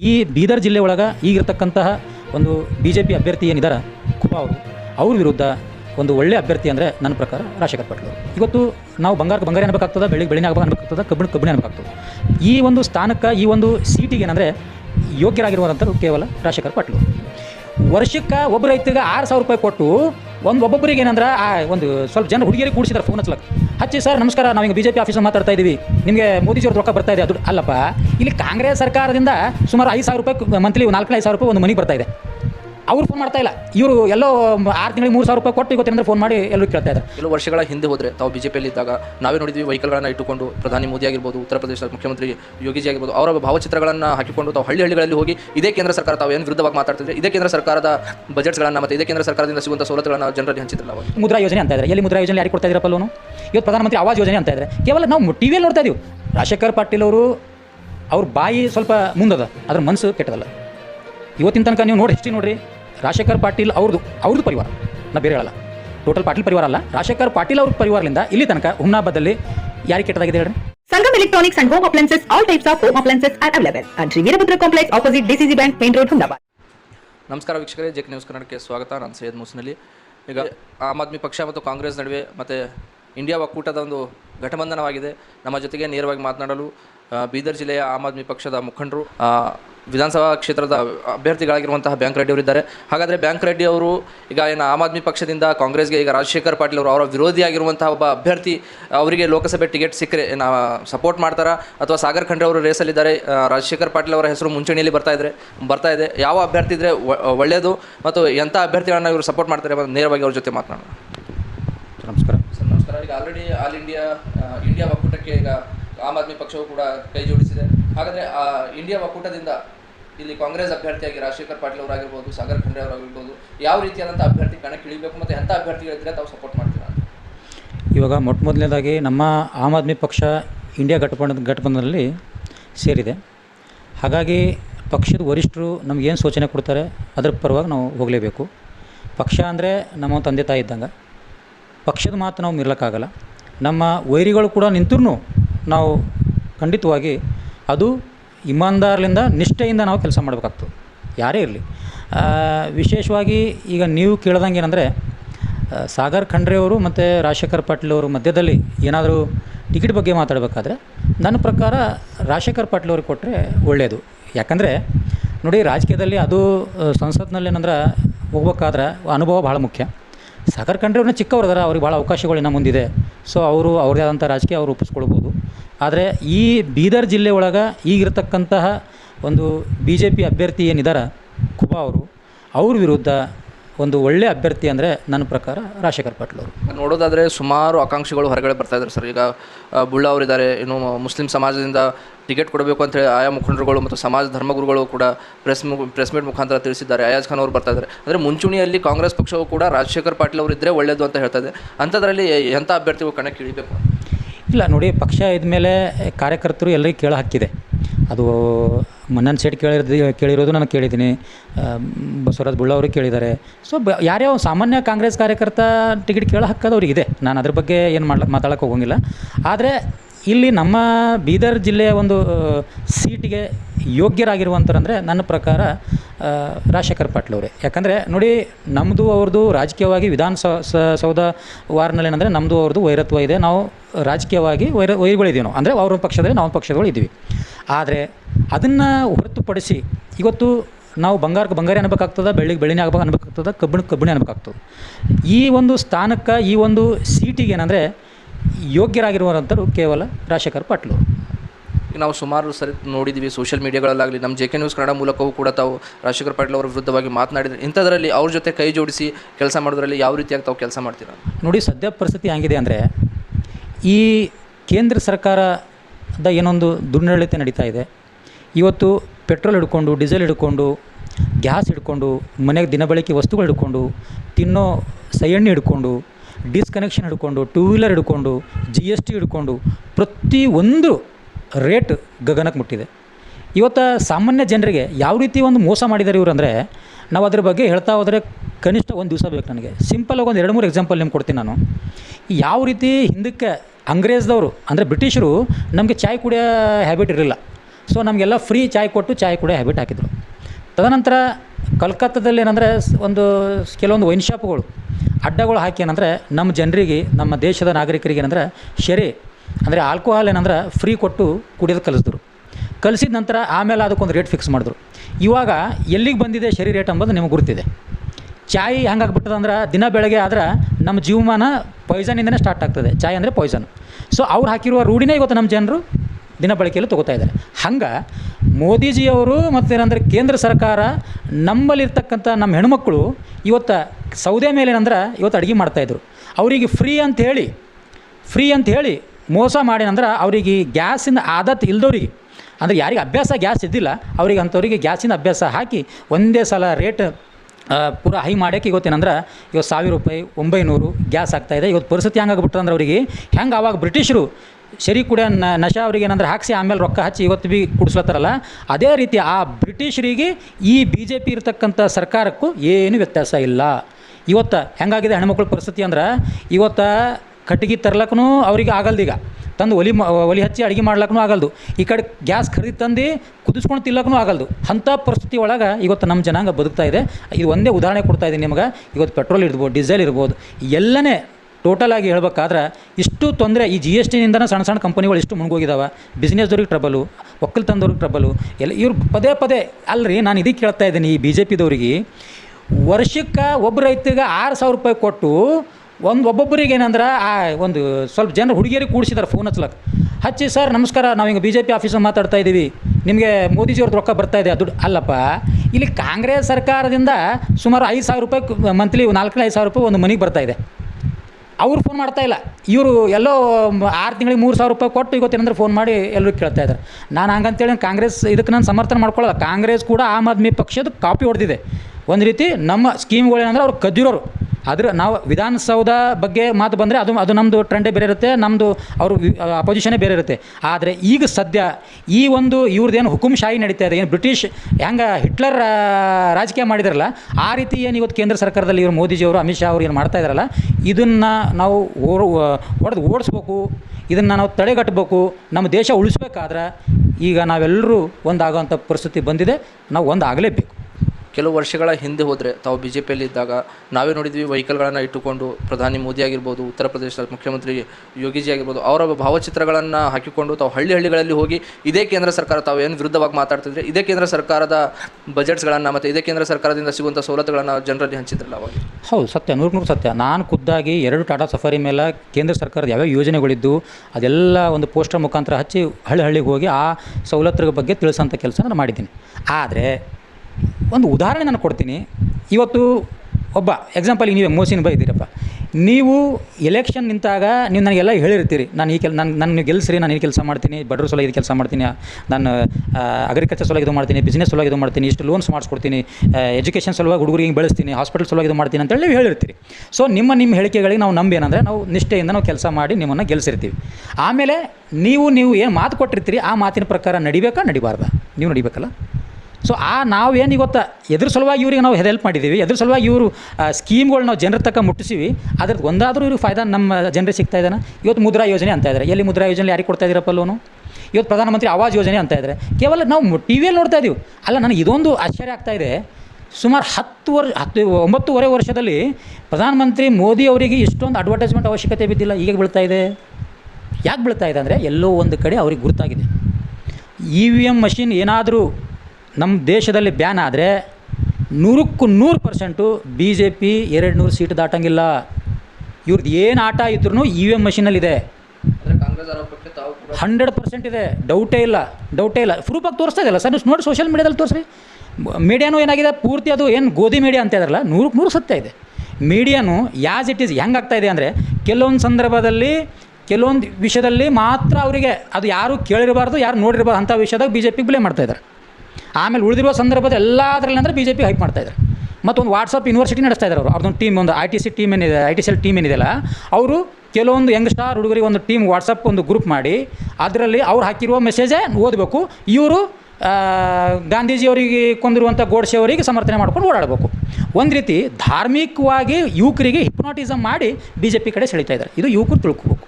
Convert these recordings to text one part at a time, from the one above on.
ಈ ಬೀದರ್ ಜಿಲ್ಲೆ ಒಳಗೆ ಈಗಿರ್ತಕ್ಕಂತಹ ಒಂದು ಬಿ ಜೆ ಪಿ ಅಭ್ಯರ್ಥಿ ಏನಿದ್ದಾರೆ ಕುಪಾ ಅವರು, ಅವ್ರ ವಿರುದ್ಧ ಒಂದು ಒಳ್ಳೆ ಅಭ್ಯರ್ಥಿ ಅಂದರೆ ನನ್ನ ಪ್ರಕಾರ ರಾಜಶೇಖರ್ ಪಟ್ಲು ಇವತ್ತು ನಾವು ಬಂಗಾರಕ್ಕೆ ಬಂಗಾರ ಅನ್ಬೇಕಾಗ್ತದೆ ಬೆಳಿಗ್ಗೆ ಬೆಳಿಗ್ಗೆ ಆಗ್ಬೇಕು ಅನ್ಬೇಕಾಗ್ತದೆ, ಕಬ್ಬಿಣ ಕಬ್ಬಿಣ ಅನ್ಬೇಕಾಗ್ತದೆ. ಈ ಒಂದು ಸ್ಥಾನಕ್ಕೆ, ಈ ಒಂದು ಸೀಟಿಗೆ ಏನಂದರೆ ಯೋಗ್ಯರಾಗಿರುವಂಥದ್ದು ಕೇವಲ ರಾಜಶೇಖರ್ ಪಟ್ಲು ವರ್ಷಕ್ಕೆ ಒಬ್ಬ ರೈತಗೆ ಆರು ಸಾವಿರ ರೂಪಾಯಿ ಕೊಟ್ಟು ಒಂದು ಒಬ್ಬೊಬ್ಬರಿಗೆ ಏನಂದ್ರೆ, ಆ, ಒಂದು ಸ್ವಲ್ಪ ಜನ ಹುಡುಗಿಯರಿಗೆ ಕೂಡಿಸಿದ್ರೆ ಫೋನ್ ಹಚ್ಚಲಕ್ಕೆ ಹಚ್ಚಿ, ಸರ್, ನಮಸ್ಕಾರ, ನಾವು ಬಿ ಜೆ ಪಿ ಆಫೀಸಲ್ಲಿ ಮಾತಾಡ್ತಾ ಇದ್ದೀವಿ ನಿಮಗೆ ಮೋದಿಜಿಯವ್ರ ರೊಕ್ಕ ಬರ್ತಾ ಇದೆ. ಅದು ಅಲ್ಲಪ್ಪ, ಇಲ್ಲಿ ಕಾಂಗ್ರೆಸ್ ಸರ್ಕಾರದಿಂದ ಸುಮಾರು ಐದು ಸಾವಿರ ರೂಪಾಯಿ ಮಂತ್ಲಿ ನಾಲ್ಕನೇ ಐದು ಸಾವಿರ ರೂಪಾಯಿ ಒಂದು ಮನೆಗೆ ಬರ್ತಾ ಇದೆ. ಅವ್ರು ಫೋನ್ ಮಾಡ್ತಾ ಇಲ್ಲ. ಇವರು ಎಲ್ಲೋ ಆರು ತಿಂಗಳಿಗೆ ಮೂರು ಸಾವಿರ ರೂಪಾಯಿ ಕೊಟ್ಟು ಇವತ್ತಂದ್ರೆ ಫೋನ್ ಮಾಡಿ ಎಲ್ಲರೂ ಕೇಳ್ತಾ ಇದ್ದಾರೆ. ಕೆಲವು ವರ್ಷಗಳ ಹಿಂದೆ ಹೋದರೆ ತಾವು ಬಿಜೆಪಿಯಲ್ಲಿ ಇದ್ದಾಗ ನಾವೇ ನೋಡಿದ್ವಿ ವೆಹಿಕಲ್ಗಳನ್ನು ಇಟ್ಟುಕೊಂಡು ಪ್ರಧಾನಿ ಮೋದಿ ಆಗಿರ್ಬೋದು ಉತ್ತರ ಪ್ರದೇಶದ ಮುಖ್ಯಮಂತ್ರಿ ಯೋಗಿಜಿ ಆಗಿರ್ಬೋದು ಅವರ ಭಾವಚಿತ್ರಗಳನ್ನು ಹಾಕಿಕೊಂಡು ತಾವು ಹಳ್ಳಿ ಹಳ್ಳಿಗಳಲ್ಲಿ ಹೋಗಿ ಇದೇ ಕೇಂದ್ರ ಸರ್ಕಾರ ತಾವು ಏನು ವಿರುದ್ಧವಾಗಿ ಮಾತಾಡ್ತಿದ್ರೆ ಇದೇ ಕೇಂದ್ರ ಸರ್ಕಾರದ ಬಜೆಟ್ಗಳನ್ನು ಮತ್ತು ಇದೇ ಕೇಂದ್ರ ಸರ್ಕಾರದಿಂದ ಸಿಗುವಂಥ ಸವಲತ್ತುಗಳನ್ನು ಜನರಲ್ಲಿ ಹಂಚಿದ್ರಲ್ಲ ಮುದ್ರಾ ಯೋಜನೆ ಅಂತ ಇದ್ದಾರೆ ಎಲ್ಲಿ ಮುದ್ರಾ ಯೋಜನೆ ಯಾರಿಗೆ ಕೊಡ್ತಾ ಇದ್ರಪ್ಪ ಲೋನು? ಇವತ್ತು ಪ್ರಧಾನಮಂತ್ರಿ ಆವಾಸ್ ಯೋಜನೆ ಅಂತ ಇದ್ದಾರೆ ಕೇವಲ ನಾವು ಟಿ ವಿಯಲ್ಲಿ ನೋಡ್ತಾ ಇದೀವಿ. ರಾಜಶೇಖರ್ ಪಾಟೀಲ್ ಅವರು ಅವ್ರ ಬಾಯಿ ಸ್ವಲ್ಪ ಮುಂದದ ಅದ್ರ ಮನಸ್ಸು ಕೆಟ್ಟದಲ್ಲ. ಇವತ್ತಿನ ತನಕ ನೀವು ನೋಡಿ ಹಿಸ್ಟ್ರಿ ನೋಡ್ರಿ. ರಾಜಶೇಖರ್ ಪಾಟೀಲ್ ಅವ್ರದ್ದು ಅವ್ರದ್ದು ಪರಿವಾರ. ನಾ ಬೇರೆ ಹೇಳಲ್ಲ. ಟೋಟಲ್ ಪಾಟೀಲ್ ಪರಿವಾರ ಅಲ್ಲ. ರಾಜಶೇಖರ್ ಪಾಟೀಲ್ ಅವ್ರ ಪರಿವಾರದಿಂದ ಇಲ್ಲಿ ತನಕ ಹುಮ್ನಾಬಾದಲ್ಲಿ ಯಾರಿಗೆ ಕೆಟ್ಟದಾಗಿದೆ ಹೇಳಿ Sangam electronics and home appliances all types of home appliances are available and Veerabhadra complex opposite DCC bank main road Humnabad. ನಮಸ್ಕಾರ ವೀಕ್ಷಕರೇ ಜೆಕ್ ನ್ಯೂಸ್ ಕನ್ನಡಕ್ಕೆ ಸ್ವಾಗತ. ನಾನು ಸೈಯದ್ ಮುಸ್ನಲ್ಲಿ ಈಗ ಆಮ್ ಆದ್ಮಿ ಪಕ್ಷ ಮತ್ತು ಕಾಂಗ್ರೆಸ್ ನಡುವೆ ಮತ್ತು ಇಂಡಿಯಾ ಒಕ್ಕೂಟದ ಒಂದು ಘಟಬಂಧನವಾಗಿದೆ. ನಮ್ಮ ಜೊತೆಗೆ ನೇರವಾಗಿ ಮಾತನಾಡಲು ಬೀದರ್ ಜಿಲ್ಲೆಯ ಆಮ್ ಆದ್ಮಿ ಪಕ್ಷದ ಮುಖಂಡರು ವಿಧಾನಸಭಾ ಕ್ಷೇತ್ರದ ಅಭ್ಯರ್ಥಿಗಳಾಗಿರುವಂತಹ ಬ್ಯಾಂಕ್ ರೆಡ್ಡಿ ಅವರಿದ್ದಾರೆ. ಹಾಗಾದರೆ ಬ್ಯಾಂಕ್ ರೆಡ್ಡಿ ಅವರು ಈಗ ಏನು ಆಮ್ ಆದ್ಮಿ ಪಕ್ಷದಿಂದ ಕಾಂಗ್ರೆಸ್ಗೆ ಈಗ ರಾಜಶೇಖರ್ ಪಾಟೀಲ್ ಅವರು ಅವರ ವಿರೋಧಿಯಾಗಿರುವಂತಹ ಒಬ್ಬ ಅಭ್ಯರ್ಥಿ ಅವರಿಗೆ ಲೋಕಸಭೆ ಟಿಕೆಟ್ ಸಿಕ್ಕರೆ ನಾ ಸಪೋರ್ಟ್ ಮಾಡ್ತಾರಾ? ಅಥವಾ ಸಾಗರ್ ಖಂಡ್ರೆ ಅವರು ರೇಸಲ್ಲಿದ್ದಾರೆ ರಾಜಶೇಖರ್ ಪಾಟೀಲ್ ಅವರ ಹೆಸರು ಮುಂಚೂಣಿಯಲ್ಲಿ ಬರ್ತಾ ಇದ್ರೆ ಬರ್ತಾ ಇದೆ. ಯಾವ ಅಭ್ಯರ್ಥಿ ಇದ್ದರೆ ಒಳ್ಳೆಯದು ಮತ್ತು ಎಂಥ ಅಭ್ಯರ್ಥಿಗಳನ್ನ ಇವರು ಸಪೋರ್ಟ್ ಮಾಡ್ತಾರೆ ನೇರವಾಗಿ ಅವ್ರ ಜೊತೆ ಮಾತನಾಡೋಣ. ನಮಸ್ಕಾರ. ಸರ್ ನಮಸ್ಕಾರ. ಈಗ ಆಲ್ರೆಡಿ ಆಲ್ ಇಂಡಿಯಾ ಇಂಡಿಯಾ ಒಕ್ಕೂಟಕ್ಕೆ ಈಗ ಆಮ್ ಆದ್ಮಿ ಪಕ್ಷವು ಕೂಡ ಕೈ ಜೋಡಿಸಿದೆ. ಹಾಗಾದರೆ, ಆ ಇಂಡಿಯಾ ಒಕ್ಕೂಟದಿಂದ ಇಲ್ಲಿ ಕಾಂಗ್ರೆಸ್ ಅಭ್ಯರ್ಥಿಯಾಗಿ ರಾಜಶೇಖರ್ ಪಾಟೀಲ್ ಅವರಾಗಿರ್ಬೋದು, ಸಾಗರ್ ಖಂಡ್ರೆ ಅವರಾಗಿರ್ಬೋದು, ಯಾವ ರೀತಿಯಾದಂಥ ಅಭ್ಯರ್ಥಿ ಕಣಕ್ಕೆ ಇಳಿಬೇಕು ಮತ್ತು ಎಂಥ ಅಭ್ಯರ್ಥಿಗಳಿದ್ರೆ ತಾವು ಸಪೋರ್ಟ್ ಮಾಡ್ತೀರಾ ಇವಾಗ ಮೊಟ್ಟ ಮೊದಲನೇದಾಗಿ ನಮ್ಮ ಆಮ್ ಆದ್ಮಿ ಪಕ್ಷ ಇಂಡಿಯಾ ಘಟಬಂಧ ಘಟಬಂಧನಲ್ಲಿ ಸೇರಿದೆ. ಹಾಗಾಗಿ ಪಕ್ಷದ ವರಿಷ್ಠರು ನಮಗೇನು ಸೂಚನೆ ಕೊಡ್ತಾರೆ, ಅದ್ರ ಪರವಾಗಿ ನಾವು ಹೋಗಲೇಬೇಕು. ಪಕ್ಷ ಅಂದರೆ ನಮ್ಮ ತಂದೆ ತಾಯಿ ಇದ್ದಂಗೆ. ಪಕ್ಷದ ಮಾತು ನಾವು ಮೀರ್ಲಕ್ಕಾಗಲ್ಲ. ನಮ್ಮ ವೈರಿಗಳು ಕೂಡ ನಿಂತರೂ ನಾವು ಖಂಡಿತವಾಗಿ ಅದು ಇಮಾನ್ದಾರ್ಲಿಂದ ನಿಷ್ಠೆಯಿಂದ ನಾವು ಕೆಲಸ ಮಾಡಬೇಕಾಗ್ತದೆ. ಯಾರೇ ಇರಲಿ. ವಿಶೇಷವಾಗಿ ಈಗ ನೀವು ಕೇಳ್ದಂಗೆ ಏನಂದರೆ ಸಾಗರ್ ಖಂಡ್ರೆಯವರು ಮತ್ತು ರಾಜಶೇಖರ್ ಪಾಟೀಲ್ ಅವರು ಮಧ್ಯದಲ್ಲಿ ಏನಾದರೂ ಟಿಕೆಟ್ ಬಗ್ಗೆ ಮಾತಾಡಬೇಕಾದ್ರೆ, ನನ್ನ ಪ್ರಕಾರ ರಾಜಶೇಖರ್ ಪಾಟೀಲ್ ಅವ್ರಿಗೆ ಕೊಟ್ಟರೆ ಒಳ್ಳೆಯದು ಯಾಕಂದರೆ, ನೋಡಿ ರಾಜಕೀಯದಲ್ಲಿ ಅದು ಸಂಸತ್ನಲ್ಲಿ ಏನಂದ್ರೆ ಹೋಗ್ಬೇಕಾದ್ರೆ ಅನುಭವ ಭಾಳ ಮುಖ್ಯ. ಸಾಗರ್ ಕಂಡ್ರಿಯವ್ರನ್ನ ಚಿಕ್ಕವ್ರು ಅದಾರ, ಅವ್ರಿಗೆ ಭಾಳ ಅವಕಾಶಗಳು ಇನ್ನು ಮುಂದಿದೆ. ಸೊ ಅವರು ಅವ್ರದೇ ಆದಂಥ ರಾಜಕೀಯ ಅವರು ರೂಪಿಸ್ಕೊಳ್ಬೋದು. ಆದರೆ ಈ ಬೀದರ್ ಜಿಲ್ಲೆ ಒಳಗೆ ಈಗಿರ್ತಕ್ಕಂತಹ ಒಂದು ಬಿ ಜೆ ಪಿ ಅಭ್ಯರ್ಥಿ ಏನಿದ್ದಾರೆ ಕುಬಾ ಅವರು, ಅವ್ರ ವಿರುದ್ಧ ಒಂದು ಒಳ್ಳೆಯ ಅಭ್ಯರ್ಥಿ ಅಂದರೆ ನನ್ನ ಪ್ರಕಾರ ರಾಜಶೇಖರ್ ಪಾಟೀಲ್. ಅವರು ನೋಡೋದಾದರೆ ಸುಮಾರು ಆಕಾಂಕ್ಷಿಗಳು ಹೊರಗಡೆ ಬರ್ತಾ ಇದ್ದಾರೆ ಸರ್. ಈಗ ಬುಳ್ಳ ಅವರಿದ್ದಾರೆ ಇನ್ನು ಮುಸ್ಲಿಂ ಸಮಾಜದಿಂದ ಟಿಕೆಟ್ ಕೊಡಬೇಕು ಅಂತ ಹೇಳಿ ಆಯಾ ಮುಖಂಡರುಗಳು ಮತ್ತು ಸಮಾಜ ಧರ್ಮಗುರುಗಳು ಕೂಡ ಪ್ರೆಸ್ ಮು ಪ್ರೆಸ್ ಮೀಟ್ ಮುಖಾಂತರ ತಿಳಿಸಿದ್ದಾರೆ. ಅಯಾಜ್ ಖಾನ್ ಅವರು ಬರ್ತಾ ಇದ್ದಾರೆ. ಅಂದರೆ ಮುಂಚೂಣಿಯಲ್ಲಿ ಕಾಂಗ್ರೆಸ್ ಪಕ್ಷವು ಕೂಡ ರಾಜಶೇಖರ್ ಪಾಟೀಲ್ ಅವರು ಇದ್ದರೆ ಒಳ್ಳೆಯದು ಅಂತ ಹೇಳ್ತಾ ಇದೆ. ಅಂಥದ್ರಲ್ಲಿ ಎಂಥ ಅಭ್ಯರ್ಥಿಗಳು ಕಣಕ್ಕೆ ಇಳಿಬೇಕು? ಇಲ್ಲ ನೋಡಿ ಪಕ್ಷ ಇದ್ಮೇಲೆ ಕಾರ್ಯಕರ್ತರು ಎಲ್ಲರಿಗೂ ಕೇಳ ಹಾಕಿದೆ ಅದು ಮನ್ನನ್ ಸೇಟ್ ಕೇಳಿರೋದು ಕೇಳಿರೋದು ನಾನು ಕೇಳಿದ್ದೀನಿ. ಬಸವರಾಜ್ ಬುಳ್ಳ ಅವರು ಕೇಳಿದ್ದಾರೆ ಸೊ ಬ, ಯಾರ್ಯಾವ ಸಾಮಾನ್ಯ ಕಾಂಗ್ರೆಸ್ ಕಾರ್ಯಕರ್ತ ಟಿಕೆಟ್ ಕೇಳೋ ಹಕ್ಕದವ್ರಿಗೆ ಇದೆ. ನಾನು ಅದ್ರ ಬಗ್ಗೆ ಏನು ಮಾಡ್ಲಕ್ಕೆ ಮಾತಾಡೋಕ್ಕೆ ಹೋಗೋಂಗಿಲ್ಲ. ಆದರೆ ಇಲ್ಲಿ ನಮ್ಮ ಬೀದರ್ ಜಿಲ್ಲೆಯ ಒಂದು ಸೀಟಿಗೆ ಯೋಗ್ಯರಾಗಿರುವಂಥರಂದರೆ ನನ್ನ ಪ್ರಕಾರ ರಾಜಶೇಖರ್ ಪಾಟೀಲ್ ಅವರೇ. ಯಾಕಂದರೆ ನೋಡಿ ನಮ್ಮದು ಅವ್ರದ್ದು ರಾಜಕೀಯವಾಗಿ ವಿಧಾನ ಸ- ಸ- ಸೌಧ ವಾರ್ನಲ್ಲಿ ಏನಂದರೆ ನಮ್ಮದು ಅವ್ರದ್ದು ವೈರತ್ವ ಇದೆ. ನಾವು ರಾಜಕೀಯವಾಗಿ ವೈರ, ವೈರುಗಳಿದ್ದೀವಿ ನಾವು. ಅಂದರೆ ಅವ್ರ ಪಕ್ಷದಲ್ಲಿ ನಾವು ಪಕ್ಷಗಳು ಇದ್ದೀವಿ. ಆದರೆ ಅದನ್ನು ಹೊರತುಪಡಿಸಿ ಇವತ್ತು ನಾವು ಬಂಗಾರಕ್ಕೆ ಬಂಗಾರ ಅನ್ಬೇಕಾಗ್ತದೆ ಬೆಳ್ಳಿಗೆ ಬೆಳ್ಳಿನೇ ಆಗ್ಬೇಕು ಅನ್ಬೇಕಾಗ್ತದೆ ಕಬ್ಬಿಣ ಕಬ್ಬಿಣ ಅನ್ಬೇಕಾಗ್ತದೆ. ಈ ಒಂದು ಸ್ಥಾನಕ್ಕೆ ಈ ಒಂದು ಸೀಟಿಗೆ ಏನಂದರೆ ಯೋಗ್ಯರಾಗಿರುವಂಥರು ಕೇವಲ ರಾಜಶೇಖರ್ ಈಗ ನಾವು ಸುಮಾರು ಸರಿ ನೋಡಿದ್ದೀವಿ ಸೋಷಿಯಲ್ ಮೀಡಿಯಾಗಳಲ್ಲಾಗಲಿ ನಮ್ಮ ಜೆ ಕೆ ನ್ಯೂಸ್ ಕನ್ನಡ ಮೂಲಕವೂ ಕೂಡ ತಾವು ರಾಜಶೇಖರ್ ಪಾಟೀಲ್ ಅವರ ವಿರುದ್ಧವಾಗಿ ಮಾತನಾಡಿದರೆ ಇಂಥದ್ರಲ್ಲಿ ಅವ್ರ ಜೊತೆ ಕೈ ಜೋಡಿಸಿ ಕೆಲಸ ಮಾಡೋದ್ರಲ್ಲಿ ಯಾವ ರೀತಿಯಾಗಿ ತಾವು ಕೆಲಸ ಮಾಡ್ತೀರಾ? ನೋಡಿ ಸದ್ಯ ಪರಿಸ್ಥಿತಿ ಹೇಗಿದೆ ಅಂದರೆ ಈ ಕೇಂದ್ರ ಸರ್ಕಾರದ ಏನೊಂದು ದುರ್ನಡತೆ ನಡೀತಾ ಇದೆ. ಇವತ್ತು ಪೆಟ್ರೋಲ್ ಹಿಡ್ಕೊಂಡು, ಡೀಸೆಲ್ ಹಿಡ್ಕೊಂಡು, ಗ್ಯಾಸ್ ಹಿಡ್ಕೊಂಡು, ಮನೆಗೆ ದಿನಬಳಕೆ ವಸ್ತುಗಳು ಹಿಡ್ಕೊಂಡು, ತಿನ್ನೋ ಸೈಯಣ್ಣೆ ಹಿಡ್ಕೊಂಡು ಡಿಸ್ಕನೆಕ್ಷನ್ ಹಿಡ್ಕೊಂಡು ಟೂ ವೀಲರ್ ಹಿಡ್ಕೊಂಡು ಜಿ ಎಸ್ ಟಿ ಹಿಡ್ಕೊಂಡು ಪ್ರತಿ ಒಂದು ರೇಟ್ ಗಗನಕ್ಕೆ ಮುಟ್ಟಿದೆ. ಇವತ್ತು ಸಾಮಾನ್ಯ ಜನರಿಗೆ ಯಾವ ರೀತಿ ಒಂದು ಮೋಸ ಮಾಡಿದ್ದಾರೆ ಇವರು ಅಂದರೆ, ನಾವು ಅದ್ರ ಬಗ್ಗೆ ಹೇಳ್ತಾ ಹೋದರೆ ಕನಿಷ್ಠ ಒಂದು ದಿವಸ ಬೇಕು ನನಗೆ. ಸಿಂಪಲಾಗಿ ಒಂದು ಎರಡು ಮೂರು ಎಕ್ಸಾಂಪಲ್ ನಿಮ್ಗೆ ಕೊಡ್ತೀನಿ ನಾನು. ಯಾವ ರೀತಿ ಹಿಂದಕ್ಕೆ ಅಂಗ್ರೇಜ್ದವರು, ಅಂದರೆ ಬ್ರಿಟಿಷರು ನಮಗೆ ಚಾಯ್ ಕುಡಿಯೋ ಹ್ಯಾಬಿಟ್ ಇರಲಿಲ್ಲ. ಸೊ ನಮಗೆಲ್ಲ ಫ್ರೀ ಚಾಯ್ ಕೊಟ್ಟು ಚಾಯ್ ಕುಡಿಯೋ ಹ್ಯಾಬಿಟ್ ಹಾಕಿದ್ರು. ತದನಂತರ ಕಲ್ಕತ್ತಾದಲ್ಲಿ ಏನಂದರೆ ಒಂದು ಕೆಲವೊಂದು ವೈನ್ ಶಾಪ್ಗಳು ಅಡ್ಡಗಳು ಹಾಕಿ ಏನಂದರೆ ನಮ್ಮ ಜನರಿಗೆ, ನಮ್ಮ ದೇಶದ ನಾಗರಿಕರಿಗೆ ಏನಂದರೆ ಶೆರೆ ಅಂದರೆ ಆಲ್ಕೋಹಾಲ್ ಏನಂದ್ರೆ ಫ್ರೀ ಕೊಟ್ಟು ಕುಡಿಯೋದು ಕಲಿಸಿದ್ರು. ಕಲಿಸಿದ ನಂತರ ಆಮೇಲೆ ಅದಕ್ಕೊಂದು ರೇಟ್ ಫಿಕ್ಸ್ ಮಾಡಿದ್ರು. ಇವಾಗ ಎಲ್ಲಿಗೆ ಬಂದಿದೆ ಶರಿ ರೇಟ್ ಅಂಬೋದು ನಿಮಗೆ ಗುರುತಿದೆ. ಚಾಯ್ ಹೆಂಗಾಗ್ಬಿಟ್ಟದಂದ್ರೆ ದಿನ ಬೆಳಗ್ಗೆ ಆದ್ರೆ ನಮ್ಮ ಜೀವಮಾನ ಪಾಯ್ಸನಿಂದನೇ ಸ್ಟಾರ್ಟ್ ಆಗ್ತದೆ. ಚಾಯ್ ಅಂದರೆ ಪಾಯ್ಸನ್ ಸೊ ಅವ್ರು ಹಾಕಿರುವ ರೂಢಿನೇ ಇವತ್ತು ನಮ್ಮ ಜನರು ದಿನ ಬಳಕೆಯಲ್ಲಿ ತೊಗೋತಾ ಇದ್ದಾರೆ. ಹಂಗೆ ಮೋದಿಜಿಯವರು ಮತ್ತು ಏನಂದ್ರೆ ಕೇಂದ್ರ ಸರ್ಕಾರ ನಮ್ಮಲ್ಲಿರ್ತಕ್ಕಂಥ ನಮ್ಮ ಹೆಣ್ಮಕ್ಳು ಇವತ್ತು ಸೌದೆ ಮೇಲೆ ಏನಂದ್ರೆ ಇವತ್ತು ಅಡುಗೆ ಮಾಡ್ತಾಯಿದ್ರು ಅವರಿಗೆ ಫ್ರೀ ಅಂತ ಹೇಳಿ ಫ್ರೀ ಅಂತ ಹೇಳಿ ಮೋಸ ಮಾಡಿ ಅಂದ್ರೆ ಅವರಿಗೆ ಗ್ಯಾಸಿನ ಆದತ್ ಇಲ್ದವ್ರಿಗೆ, ಅಂದರೆ ಯಾರಿಗೆ ಅಭ್ಯಾಸ ಗ್ಯಾಸ್ ಇದ್ದಿಲ್ಲ, ಅವ್ರಿಗೆ ಅಂಥವ್ರಿಗೆ ಗ್ಯಾಸಿನ ಅಭ್ಯಾಸ ಹಾಕಿ ಒಂದೇ ಸಲ ರೇಟ್ ಪೂರ ಹೈ ಮಾಡೋಕ್ಕೆ ಇವತ್ತೇನಂದ್ರೆ ಇವತ್ತು ಸಾವಿರ ರೂಪಾಯಿ, ಒಂಬೈನೂರು ಗ್ಯಾಸ್ ಆಗ್ತಾಯಿದೆ ಇವತ್ತು ಪರಿಸ್ಥಿತಿ ಹೆಂಗಾಗ್ಬಿಟ್ರೆ ಅಂದ್ರೆ ಅವರಿಗೆ ಹೆಂಗೆ ಅವಾಗ ಬ್ರಿಟಿಷರು ಶರಿ ನ, ನಶ ಅವ್ರಿಗೆ ಏನಂದ್ರೆ ಹಾಕಿಸಿ ಆಮೇಲೆ ರೊಕ್ಕ ಹಚ್ಚಿ ಇವತ್ತು ಬಿ ಕುಡಿಸ್ಲತ್ತಾರಲ್ಲ, ಅದೇ ರೀತಿ ಆ ಬ್ರಿಟಿಷರಿಗೆ ಈ ಬಿ ಜೆ ಪಿ ಇರತಕ್ಕಂಥ ಸರ್ಕಾರಕ್ಕೂ ಏನು ವ್ಯತ್ಯಾಸ ಇಲ್ಲ. ಇವತ್ತು ಹೆಂಗಾಗಿದೆ ಹೆಣ್ಮಕ್ಳ ಪರಿಸ್ಥಿತಿ ಅಂದ್ರೆ, ಇವತ್ತು ಕಟ್ಟಿಗೆ ತರ್ಲಕ್ಕೂ ಅವ್ರಿಗೆ ಆಗಲ್ದೀಗ ತಂದು ಒಲಿ ಒಲಿ ಹಚ್ಚಿ ಅಡುಗೆ ಮಾಡ್ಲಕ್ಕೂ ಆಗಲ್ದು. ಈ ಕಡೆ ಗ್ಯಾಸ್ ಖರೀದಿ ತಂದು ಕುದಿಸ್ಕೊಂಡು ತಿಲ್ಲಕ್ಕೂ ಆಗಲ್ದು. ಅಂಥ ಪರಿಸ್ಥಿತಿ ಒಳಗೆ ಇವತ್ತು ನಮ್ಮ ಜನಾಂಗ ಬದುಕ್ತಾ ಇದೆ. ಇದು ಒಂದೇ ಉದಾಹರಣೆ ಕೊಡ್ತಾ ಇದ್ದೀನಿ ನಿಮಗೆ. ಇವತ್ತು ಪೆಟ್ರೋಲ್ ಇರ್ಬೋದು, ಡೀಸೆಲ್ ಇರ್ಬೋದು, ಎಲ್ಲನೇ ಟೋಟಲ್ ಆಗಿ ಹೇಳ್ಬೇಕಾದ್ರೆ ಇಷ್ಟು ತೊಂದರೆ ಈ ಜಿ ಎಸ್ ಟಿನಿಂದನೇ ಸಣ್ಣ ಸಣ್ಣ ಕಂಪನಿಗಳು ಇಷ್ಟು ಮುಳುಗೋಗಿದಾವೆ ಬಿಸ್ನೆಸ್ದವ್ರಿಗೆ ಟ್ರಬಲು ಒಕ್ಕಲ್ತನದವ್ರಿಗೆ ಟ್ರಬಲು ಎಲ್ಲ ಇವ್ರು ಪದೇ ಪದೇ ಅಲ್ಲರಿ ನಾನು ಇದಕ್ಕೆ ಕೇಳ್ತಾ ಇದ್ದೀನಿ ಈ ಬಿ ಜೆ ಪಿದವ್ರಿಗೆ ವರ್ಷಕ್ಕೆ ಒಬ್ಬ ರೈತಗೆ ಆರು ಸಾವಿರ ರೂಪಾಯಿ ಕೊಟ್ಟು ಒಂದು ಒಬ್ಬೊಬ್ಬರಿಗೆ ಏನಂದ್ರೆ, ಆ, ಒಂದು ಸ್ವಲ್ಪ ಜನ ಹುಡುಗಿಯರಿಗೆ ಕೂಡಿಸಿದಾರೆ ಫೋನ್ ಹಚ್ಲಕ್ಕೆ ಹಚ್ಚಿ, ಸರ್, ನಮಸ್ಕಾರ, ನಾವು ಹಿಂಗೆ ಬಿ ಜೆ ಪಿ ಆಫೀಸಲ್ಲಿ ಮಾತಾಡ್ತಾ ಇದ್ದೀವಿ ನಿಮಗೆ ಮೋದಿಜಿಯವ್ರದ್ದು ರೊಕ್ಕ ಬರ್ತಾ ಇದೆ. ದುಡ್ಡು ಅಲ್ಲಪ್ಪ, ಇಲ್ಲಿ ಕಾಂಗ್ರೆಸ್ ಸರ್ಕಾರದಿಂದ ಸುಮಾರು ಐದು ಸಾವಿರ ರೂಪಾಯಿ ಮಂತ್ಲಿ ನಾಲ್ಕನೇ ಐದು ಸಾವಿರ ರೂಪಾಯಿ ಒಂದು ಮನೆಗೆ ಬರ್ತಾ ಇದೆ. ಅವ್ರು ಫೋನ್ ಮಾಡ್ತಾ ಇಲ್ಲ. ಇವರು ಎಲ್ಲೋ ಆರು ತಿಂಗಳಿಗೆ ಮೂರು ಸಾವಿರ ರೂಪಾಯಿ ಕೊಟ್ಟು ಇವತ್ತೇನಂದ್ರೆ ಫೋನ್ ಮಾಡಿ ಎಲ್ಲರೂ ಕೇಳ್ತಾ ಇದ್ದಾರೆ ನಾನು ಹಂಗಂತೇಳಿ ಕಾಂಗ್ರೆಸ್ ಇದಕ್ಕೆ ನಾನು ಸಮರ್ಥನೆ ಮಾಡ್ಕೊಳ್ಳಲ್ಲ. ಕಾಂಗ್ರೆಸ್ ಕೂಡ ಆಮ್ ಆದ್ಮಿ ಪಕ್ಷದ ಕಾಪಿ ಹೊಡೆದಿದೆ. ಒಂದು ರೀತಿ ನಮ್ಮ ಸ್ಕೀಮ್ಗಳೇನಂದ್ರೆ ಅವ್ರು ಕದ್ದಿರೋರು ಅದ್ರ ನಾವು ವಿಧಾನಸೌಧ ಬಗ್ಗೆ ಮಾತು ಬಂದರೆ ಅದು ಅದು ನಮ್ಮದು ಟ್ರೆಂಡೇ ಬೇರೆ ಇರುತ್ತೆ ನಮ್ಮದು ಅವರು ಅಪೋಸಿಷನೇ ಬೇರೆ ಇರುತ್ತೆ. ಆದರೆ ಈಗ ಸದ್ಯ ಈ ಒಂದು ಇವ್ರದ್ದೇನು ಹುಕುಂಶಾಹಿ ನಡೀತಾ ಇದೆ, ಏನು ಬ್ರಿಟಿಷ್ ಹೆಂಗೆ ಹಿಟ್ಲರ್ ರಾಜಕೀಯ ಮಾಡಿದಾರಲ್ಲ, ಆ ರೀತಿ ಏನು ಇವತ್ತು ಕೇಂದ್ರ ಸರ್ಕಾರದಲ್ಲಿ ಇವರು ಮೋದಿಜಿಯವರು, ಅಮಿತ್ ಶಾ ಅವರು ಏನು ಮಾಡ್ತಾ ಇದ್ದಾರಲ್ಲ ಇದನ್ನು ನಾವು ಹೊಡೆದು ಓಡಿಸ್ಬೇಕು, ಇದನ್ನು ನಾವು ತಡೆಗಟ್ಟಬೇಕು, ನಮ್ಮ ದೇಶ ಉಳಿಸ್ಬೇಕಾದ್ರೆ ಈಗ ನಾವೆಲ್ಲರೂ ಒಂದಾಗುವಂಥ ಪರಿಸ್ಥಿತಿ ಬಂದಿದೆ, ನಾವು ಒಂದು ಆಗಲೇಬೇಕು ಕೆಲವು ವರ್ಷಗಳ ಹಿಂದೆ ಹೋದರೆ ತಾವು ಬಿ ಜೆ ಪಿಯಲ್ಲಿದ್ದಾಗ ನಾವೇ ನೋಡಿದ್ವಿ ವೆಹಿಕಲ್ಗಳನ್ನು ಇಟ್ಟುಕೊಂಡು ಪ್ರಧಾನಿ ಮೋದಿ ಆಗಿರ್ಬೋದು, ಉತ್ತರ ಪ್ರದೇಶದ ಮುಖ್ಯಮಂತ್ರಿ ಯೋಗಿಜಿ ಆಗಿರ್ಬೋದು, ಅವರ ಭಾವಚಿತ್ರಗಳನ್ನು ಹಾಕಿಕೊಂಡು ತಾವು ಹಳ್ಳಿ ಹಳ್ಳಿಗಳಲ್ಲಿ ಹೋಗಿ ಇದೇ ಕೇಂದ್ರ ಸರ್ಕಾರ ತಾವು ಏನು ವಿರುದ್ಧವಾಗಿ ಮಾತಾಡ್ತಿದ್ರೆ ಇದೇ ಕೇಂದ್ರ ಸರ್ಕಾರದ ಬಜೆಟ್ಸ್ಗಳನ್ನು ಮತ್ತು ಇದೇ ಕೇಂದ್ರ ಸರ್ಕಾರದಿಂದ ಸಿಗುವಂಥ ಸವಲತ್ತುಗಳನ್ನು ಜನರಲ್ಲಿ ಹಂಚಿದ್ರಲ್ಲ ಅವಾಗ? ಹೌದು, ಸತ್ಯ. ನೂರು ನೂರು ಸತ್ಯ. ನಾನು ಖುದ್ದಾಗಿ ಎರಡು ಟಾಟಾ ಸಫಾರಿ ಮೇಲೆ ಕೇಂದ್ರ ಸರ್ಕಾರದ ಯಾವ್ಯಾವ ಯೋಜನೆಗಳಿದ್ದು, ಅದೆಲ್ಲ ಒಂದು ಪೋಸ್ಟರ್ ಮುಖಾಂತರ ಹಚ್ಚಿ ಹಳ್ಳಿ ಹಳ್ಳಿಗೆ ಹೋಗಿ ಆ ಸವಲತ್ತುಗಳ ಬಗ್ಗೆ ತಿಳಿಸೋಂಥ ಕೆಲಸ ನಾನು ಮಾಡಿದ್ದೀನಿ. ಆದರೆ ಒಂದು ಉದಾಹರಣೆ ನಾನು ಕೊಡ್ತೀನಿ. ಇವತ್ತು ಒಬ್ಬ ಎಕ್ಸಾಂಪಲ್ ನೀವು ಮೋಸಿನ ಬೈ ಇದ್ದೀರಪ್ಪ. ನೀವು ಎಲೆಕ್ಷನ್ ನಿಂತಾಗ ನೀವು ನನಗೆಲ್ಲ ಹೇಳಿರ್ತೀರಿ. ನಾನು ಈ ಕೆಲ್ ನನ್ನ ನನ್ನ ನೀವು ಗೆಲ್ಲಿಸ್ರಿ ನಾನು ಈ ಕೆಲಸ ಮಾಡ್ತೀನಿ, ಬಡ್ರ ಸಲ ಇದು ಕೆಲಸ ಮಾಡ್ತೀನಿ, ನಾನು ಅಗ್ರಿಕಲ್ಚರ್ ಸಲುವಾಗಿ ಇದು ಮಾಡ್ತೀನಿ ಬಿಸ್ನೆಸ್ ಸಲುವಾಗಿ ಇದು ಮಾಡ್ತೀನಿ, ಇಷ್ಟು ಲೋನ್ಸ್ ಮಾಡಿಸ್ಕೊಡ್ತೀನಿ ಎಜುಕೇಷನ್ ಸಲುವಾಗಿ ಹುಡುಗರಿಗೆ ಬೆಳೆಸ್ತೀನಿ ಹಾಸ್ಪಿಟಲ್ ಸಲುವಾಗಿ ಇದು ಮಾಡ್ತೀನಿ ಅಂತೇಳಿ ನೀವು ಹೇಳಿರ್ತೀರಿ. ಸೊ ನಿಮ್ಮ ನಿಮ್ಮ ಹೇಳಿಕೆಗಳಿಗೆ ನಾವು ನಂಬಿ ಏನಂದರೆ ನಾವು ನಿಷ್ಠೆಯಿಂದ ನಾವು ಕೆಲಸ ಮಾಡಿ ನಿಮ್ಮನ್ನು ಗೆಲ್ಸಿರ್ತೀವಿ. ಆಮೇಲೆ ನೀವು ನೀವು ಏನು ಮಾತು ಕೊಟ್ಟಿರ್ತೀರಿ, ಆ ಮಾತಿನ ಪ್ರಕಾರ ನಡಿಬೇಕಾ, ನಡಿಬಾರ್ದಾ? ನೀವು ನಡಿಬೇಕಲ್ಲ? ಸೊ ಆ ನಾವು ಏನು ಇವತ್ತು ಎದ್ರ ಸಲುವಾಗಿ ಇವ್ರಿಗೆ ನಾವು ಹೆಲ್ಪ್ ಮಾಡಿದ್ದೀವಿ ಎದ್ರ ಸಲುವಾಗಿ ಇವರು ಸ್ಕೀಮ್ಗಳು ನಾವು ಜನರ ತಕ್ಕ ಮುಟ್ಟಿಸಿವಿ ಅದ್ರದ್ದು ಒಂದಾದರೂ ಇವ್ರಿಗೆ ಫಾಯ್ದಾ ನಮ್ಮ ಜನರಿಗೆ ಸಿಗ್ತಾ ಇದ್ದಾನೆ ಇವತ್ತು ಮುದ್ರಾ ಯೋಜನೆ ಅಂತ ಇದ್ದಾರೆ ಎಲ್ಲಿ ಮುದ್ರಾ ಯೋಜನೆ ಯಾರಿಗೆ ಕೊಡ್ತಾ ಇದ್ದೀರಪ್ಪ ಲೋನು? ಇವತ್ತು ಪ್ರಧಾನಮಂತ್ರಿ ಆವಾಜ್ ಯೋಜನೆ ಅಂತ ಇದ್ದಾರೆ ಕೇವಲ ನಾವು ಟಿ ವಿಯಲ್ಲಿ ನೋಡ್ತಾ ಇದ್ದೀವಿ ಅಲ್ಲ, ನನಗೆ ಇದೊಂದು ಆಶ್ಚರ್ಯ ಆಗ್ತಾ ಇದೆ. ಸುಮಾರು ಹತ್ತು ವರ್ಷ ಹತ್ತು, ಒಂಬತ್ತುವರೆ ವರ್ಷದಲ್ಲಿ ಪ್ರಧಾನಮಂತ್ರಿ ಮೋದಿ ಅವರಿಗೆ ಇಷ್ಟೊಂದು ಅಡ್ವರ್ಟೈಸ್ಮೆಂಟ್ ಅವಶ್ಯಕತೆ ಬಿದ್ದಿಲ್ಲ. ಈಗ ಬೀಳ್ತಾ ಇದೆ. ಯಾಕೆ ಬೀಳ್ತಾ ಇದೆ ಅಂದರೆ ಎಲ್ಲೋ ಒಂದು ಕಡೆ ಅವ್ರಿಗೆ ಗುರುತಾಗಿದೆ. ಇ ವಿ ಎಂ ಮಷಿನ್ ಏನಾದರೂ ನಮ್ಮ ದೇಶದಲ್ಲಿ ಬ್ಯಾನ್ ಆದರೆ ನೂರಕ್ಕೂ ನೂರು ಪರ್ಸೆಂಟು ಬಿ ಜೆ ಪಿ ಎರಡು ನೂರು ಸೀಟ್ ದಾಟಂಗಿಲ್ಲ. ಇವ್ರದ್ದು ಏನು ಆಟ ಇದ್ರೂ ಇ ವಿ ಎಂ ಮಷಿನಲ್ಲಿದೆ. ಹಂಡ್ರೆಡ್ ಪರ್ಸೆಂಟ್ ಇದೆ. ಡೌಟೇ ಇಲ್ಲ. ಡೌಟೇ ಇಲ್ಲ. ಪ್ರೂಫಾಗಿ ತೋರಿಸ್ತಾ ಇದೆಯಲ್ಲ ಸರ್, ನೋಡಿ ಸೋಷಿಯಲ್ ಮೀಡಿಯಾದಲ್ಲಿ ತೋರಿಸ್ರಿ. ಮೀಡಿಯಾನು ಏನಾಗಿದೆ? ಪೂರ್ತಿ ಅದು ಏನು ಗೋಧಿ ಮೀಡಿಯಾ ಅಂತ ಇದಾರಲ್ಲ, ನೂರಕ್ಕೆ ನೂರು ಸತ್ಯ ಇದೆ. ಮೀಡಿಯಾನು ಯಾಸ್ ಇಟ್ ಈಸ್ ಹೆಂಗೆ ಇದೆ ಅಂದರೆ ಕೆಲವೊಂದು ಸಂದರ್ಭದಲ್ಲಿ, ಕೆಲವೊಂದು ವಿಷಯದಲ್ಲಿ ಮಾತ್ರ ಅವರಿಗೆ ಅದು ಯಾರು ಕೇಳಿರಬಾರ್ದು, ಯಾರು ನೋಡಿರಬಾರ್ದು, ಅಂಥ ವಿಷಯದಾಗ ಬಿ ಜೆ ಪಿಗೆ ಬ್ಲೇಮ್ ಮಾಡ್ತಾ ಇದ್ದಾರೆ ಆಮೇಲೆ ಉಳಿದಿರುವ ಸಂದರ್ಭದಲ್ಲಿ ಎಲ್ಲದರಲ್ಲಿ ಅಂದರೆ ಬಿ ಜೆ ಪಿ ಹೈಪ್ ಮಾಡ್ತಾ ಇದ್ದಾರೆ ಮತ್ತೊಂದು ವಾಟ್ಸಪ್ ಯೂನಿವರ್ಸಿಟಿ ನಡೆಸ್ತಾ ಇದ್ದಾರೆ ಅವರು. ಅವ್ರದ್ದೊಂದು ಟೀಮ್ ಒಂದು ಐ ಟಿ ಸಿ ಟೀಮ್ ಏನಿದೆ I T C L team ಏನಿದೆಯಲ್ಲ, ಅವರು ಕೆಲವೊಂದು ಯಂಗ್ ಸ್ಟಾರ್ ಹುಡುಗರಿಗೆ ಒಂದು ಟೀಮ್ ವಾಟ್ಸಪ್ ಒಂದು ಗ್ರೂಪ್ ಮಾಡಿ, ಅದರಲ್ಲಿ ಅವ್ರು ಹಾಕಿರುವ ಮೆಸೇಜೇ ಓದಬೇಕು. ಇವರು ಗಾಂಧೀಜಿಯವರಿಗೆ ಕೊಂದಿರುವಂಥ ಗೋಡ್ಸೆ ಅವರಿಗೆ ಸಮರ್ಥನೆ ಮಾಡ್ಕೊಂಡು ಓಡಾಡಬೇಕು. ಒಂದು ರೀತಿ ಧಾರ್ಮಿಕವಾಗಿ ಯುವಕರಿಗೆ ಹಿಪ್ನಾಟಿಸಮ್ ಮಾಡಿ ಬಿ ಜೆ ಪಿ ಕಡೆ ಸೆಳಿತಾ ಇದ್ದಾರೆ ಇದು ಯುವಕರು ತಿಳ್ಕೊಬೇಕು.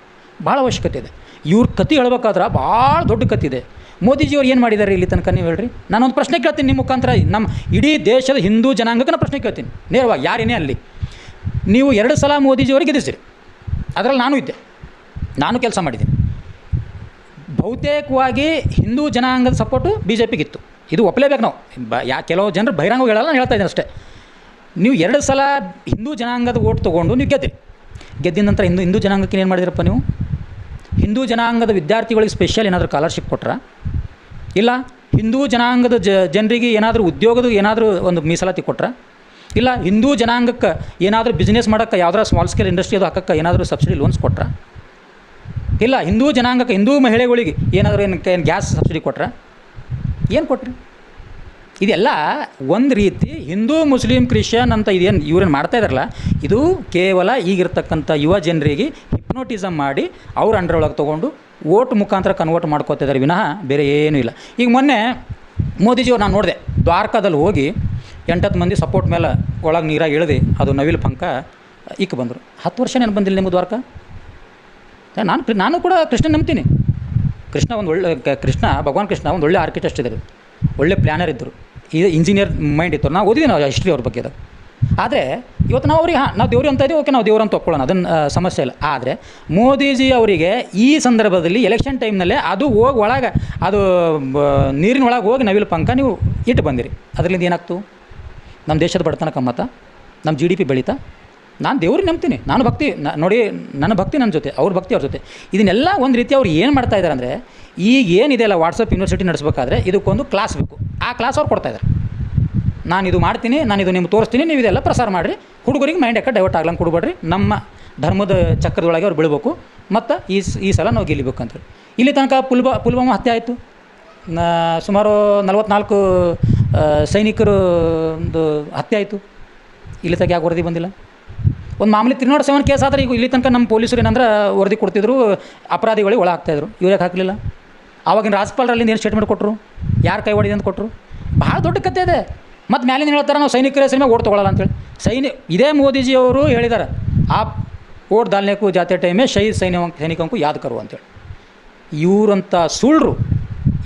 ಭಾಳ ಅವಶ್ಯಕತೆ ಇದೆ. ಇವ್ರ ಕತೆ ಹೇಳ್ಬೇಕಾದ್ರೆ ಭಾಳ ದೊಡ್ಡ ಕತೆ ಇದೆ. ಮೋದಿಜಿಯವ್ರು ಏನು ಮಾಡಿದ್ದಾರೆ ಇಲ್ಲಿ ತನಕ ನೀವು ಹೇಳ್ರಿ? ನಾನೊಂದು ಪ್ರಶ್ನೆ ಕೇಳ್ತೀನಿ ನಿಮ್ಮ ಮುಖಾಂತರ. ನಮ್ಮ ಇಡೀ ದೇಶದ ಹಿಂದೂ ಜನಾಂಗಕ್ಕೆ ನಾನು ಪ್ರಶ್ನೆ ಕೇಳ್ತೀನಿ. ನೇರವಾಗಿ ಯಾರೇನೇ ಅಲ್ಲಿ. ನೀವು ಎರಡು ಸಲ ಮೋದಿಜಿಯವ್ರಿಗೆ ಗೆದ್ದಿಸಿರಿ ಅದರಲ್ಲಿ ನಾನು ಇದ್ದೆ. ನಾನು ಕೆಲಸ ಮಾಡಿದ್ದೀನಿ. ಬಹುತೇಕವಾಗಿ ಹಿಂದೂ ಜನಾಂಗದ ಸಪೋರ್ಟು ಬಿ ಜೆ ಪಿಗಿತ್ತು ಇದು ಒಪ್ಪಲೇಬೇಕು ನಾವು. ಬ, ಯಾ, ಕೆಲವು ಜನರು ಬಹಿರಂಗ ಹೇಳಲ್ಲ ಹೇಳ್ತಾ ಇದ್ದೀನಿ ಅಷ್ಟೇ. ನೀವು ಎರಡು ಸಲ ಹಿಂದೂ ಜನಾಂಗದ ಓಟ್ ತೊಗೊಂಡು ನೀವು ಗೆದ್ದಿರಿ. ಗೆದ್ದಿದ ನಂತರ ಹಿಂದೂ ಹಿಂದೂ ಜನಾಂಗಕ್ಕೆ ಏನು ಮಾಡಿದಿರಪ್ಪ ನೀವು? ಹಿಂದೂ ಜನಾಂಗದ ವಿದ್ಯಾರ್ಥಿಗಳಿಗೆ ಸ್ಪೆಷಲ್ ಏನಾದರೂ ಸ್ಕಾಲರ್ಶಿಪ್ ಕೊಟ್ರಾ? ಇಲ್ಲ, ಹಿಂದೂ ಜನಾಂಗದ ಜ, ಜನರಿಗೆ ಏನಾದರೂ ಉದ್ಯೋಗದ ಏನಾದರೂ ಒಂದು ಮೀಸಲಾತಿ ಕೊಟ್ರಾ? ಇಲ್ಲ, ಹಿಂದೂ ಜನಾಂಗಕ್ಕೆ ಏನಾದರೂ ಬಿಸ್ನೆಸ್ ಮಾಡೋಕ್ಕೆ ಯಾವ್ದಾರ ಸ್ಮಾಲ್ ಸ್ಕೇಲ್ ಇಂಡಸ್ಟ್ರಿ ಅದು ಹಾಕಕ್ಕೆ ಏನಾದರೂ ಸಬ್ಸಿಡಿ ಲೋನ್ಸ್ ಕೊಟ್ರಾ? ಇಲ್ಲ, ಹಿಂದೂ ಜನಾಂಗಕ್ಕೆ ಹಿಂದೂ ಮಹಿಳೆಗಳಿಗೆ ಏನಾದರೂ ಏನು ಏನು ಗ್ಯಾಸ್ ಸಬ್ಸಿಡಿ ಕೊಟ್ರಾ? ಏನು ಕೊಟ್ರಿ? ಇದೆಲ್ಲ ಒಂದು ರೀತಿ ಹಿಂದೂ, ಮುಸ್ಲಿಂ, ಕ್ರಿಶ್ಚಿಯನ್ ಅಂತ ಇದೇನು ಇವ್ರೇನು ಮಾಡ್ತಾ ಇದಾರಲ್ಲ, ಇದು ಕೇವಲ ಈಗಿರ್ತಕ್ಕಂಥ ಯುವ ಜನರಿಗೆ ಹಿಪ್ನೋಟಿಸಮ್ ಮಾಡಿ ಅವ್ರ ಅಂಡರ್ ಒಳಗೆ ತೊಗೊಂಡು ಓಟ್ ಮುಖಾಂತರ ಕನ್ವರ್ಟ್ ಮಾಡ್ಕೋತಿದ್ದಾರೆ ವಿನಃ ಬೇರೆ ಏನೂ ಇಲ್ಲ. ಈಗ ಮೊನ್ನೆ ಮೋದಿಜಿಯವ್ರು ನಾನು ನೋಡಿದೆ, ದ್ವಾರಕಾದಲ್ಲಿ ಹೋಗಿ ಎಂಟತ್ತು ಮಂದಿ ಸಪೋರ್ಟ್ ಮೇಲೆ ಒಳಗೆ ನೀರಾಗಿ ಇಳಿದು ಅದು ನವಿಲು ಪಂಕ ಇಕ್ಕ ಬಂದರು. ಹತ್ತು ವರ್ಷ ನೆನಪು ಬಂದಿಲ್ಲ ನಿಮ್ಮ ದ್ವಾರಕ? ನಾನು ನಾನು ಕೂಡ ಕೃಷ್ಣ ನಂಬ್ತೀನಿ. ಕೃಷ್ಣ ಒಂದು ಒಳ್ಳೆ ಕೃಷ್ಣ, ಭಗವಾನ್ ಕೃಷ್ಣ ಒಂದು ಒಳ್ಳೆ ಆರ್ಕಿಟೆಕ್ಟ್ ಇದ್ದರು ಒಳ್ಳೆ ಪ್ಲ್ಯಾನರ್ ಇದ್ದರು. ಇದು ಇಂಜಿನಿಯರ್ ಮೈಂಡ್ ಇತ್ತು. ನಾವು ಓದಿದ್ದೀವಿ ನಾವು ಹಿಸ್ಟ್ರಿ ಅವ್ರ ಬಗ್ಗೆ ಆದರೆ ಇವತ್ತು ನಾವು ಅವ್ರಿಗೆ, ಹಾಂ, ನಾವು ದೇವ್ರು ಅಂತ ಇದ್ದೀವಿ, ಓಕೆ, ನಾವು ದೇವ್ರು ಅಂತ ಒಪ್ಕೊಳ್ಳೋಣ. ಅದನ್ನು ಸಮಸ್ಯೆ ಇಲ್ಲ. ಆದರೆ ಮೋದಿಜಿ ಅವರಿಗೆ ಈ ಸಂದರ್ಭದಲ್ಲಿ ಎಲೆಕ್ಷನ್ ಟೈಮ್ನಲ್ಲೇ ಅದು ಹೋಗಿ ಒಳಗೆ, ಅದು ನೀರಿನ ಒಳಗೆ ಹೋಗಿ ನವಿಲು ಪಂಕ ನೀವು ಇಟ್ಟು ಬಂದಿರಿ. ಅದರಿಂದ ಏನಾಗ್ತು? ನಮ್ಮ ದೇಶದ ಬಡತನ ಕಮ್ಮತ್ತ ನಮ್ಮ ಜಿ ಡಿ ಪಿ ಬೆಳೀತಾ ನಾನು ದೇವ್ರಿಗೆ ನಂಬ್ತೀನಿ. ನಾನು ಭಕ್ತಿ ನೋಡಿ, ನನ್ನ ಭಕ್ತಿ ನನ್ನ ಜೊತೆ, ಅವ್ರ ಭಕ್ತಿ ಅವ್ರ ಜೊತೆ. ಇದನ್ನೆಲ್ಲ ಒಂದು ರೀತಿ ಅವ್ರು ಏನು ಮಾಡ್ತಾ ಇದ್ದಾರೆ ಅಂದರೆ, ಈಗ ಏನಿದೆ ಅಲ್ಲ ವಾಟ್ಸಪ್ ಯೂನಿವರ್ಸಿಟಿ ನಡೆಸಬೇಕಾದ್ರೆ, ಇದಕ್ಕೊಂದು ಕ್ಲಾಸ್ ಬೇಕು. ಆ ಕ್ಲಾಸ್ ಅವ್ರು ಕೊಡ್ತಾ ಇದ್ದಾರೆ ನಾನು ಇದು ಮಾಡ್ತೀನಿ, ನಾನು ಇದು ನಿಮ್ಗೆ ತೋರಿಸ್ತೀನಿ, ನೀವು ಇದೆಲ್ಲ ಪ್ರಸಾರ ಮಾಡಿರಿ. ಹುಡುಗರಿಗೆ ಮೈಂಡ್ ಯಾಕೆ ಡೈವರ್ಟ್ ಆಗ್ಲಂಗೆ ಕೊಡ್ಬೇಡ್ರಿ. ನಮ್ಮ ಧರ್ಮದ ಚಕ್ರದೊಳಗೆ ಅವ್ರು ಬೀಳ್ಬೇಕು. ಮತ್ತು ಈ ಈ ಸಲ ನಾವು ಗೆಲ್ಲಬೇಕು ಅಂತೇಳಿ ಇಲ್ಲಿ ತನಕ ಪುಲ್ಬಾ ಪುಲ್ವಾಮಾ ಹತ್ಯೆ ಆಯಿತು. ಸುಮಾರು ನಲವತ್ನಾಲ್ಕು ಸೈನಿಕರು, ಒಂದು ಹತ್ಯೆ ಆಯಿತು. ಇಲ್ಲಿ ತನಕ ಯಾಕೆ ವರದಿ ಬಂದಿಲ್ಲ? ಒಂದು ಮಾಮೂಲಿ ತ್ರೀ ಸೆವೆನ್ ಕೇಸ್ ಆದರೆ ಈಗ ಇಲ್ಲಿ ತನಕ ನಮ್ಮ ಪೊಲೀಸರು ಏನಂದ್ರೆ ವರದಿ ಕೊಡ್ತಿದ್ರು ಅಪರಾಧಿಗಳಿಗೆ ಒಳ ಹಾಕ್ತಾಯಿದ್ರು ಇವ್ರು ಯಾಕೆ ಹಾಕಲಿಲ್ಲ? ಆವಾಗಿನ ರಾಜ್ಯಪಾಲರಲ್ಲಿ ಏನು ಸ್ಟೇಟ್ಮೆಂಟ್ ಕೊಟ್ಟರು ಯಾರು ಕೈ ಹೊಡಿದೆ ಅಂತ ಕೊಟ್ಟರು ಭಾಳ ದೊಡ್ಡ ಕತೆ ಇದೆ. ಮತ್ತು ಮ್ಯಾಲಿನ ಹೇಳ್ತಾರೆ ನಾವು ಸೈನಿಕರ ಹೆಸರಿನ ಓಟ್ ತೊಗೊಳ್ಳಲ್ಲ ಅಂತೇಳಿ. ಸೈನಿ, ಇದೇ ಮೋದಿಜಿಯವರು ಹೇಳಿದ್ದಾರೆ ಆ ಓಟ್ ದಾಲ್ನೇಕು ಜಾತಿ ಟೈಮೇ ಶಹೀದ್ ಸೈನ್ಯ ಸೈನಿಕಂಕು ಯಾದ್ ಕರು ಅಂತೇಳಿ. ಇವರಂಥ ಸುಳ್ಳರು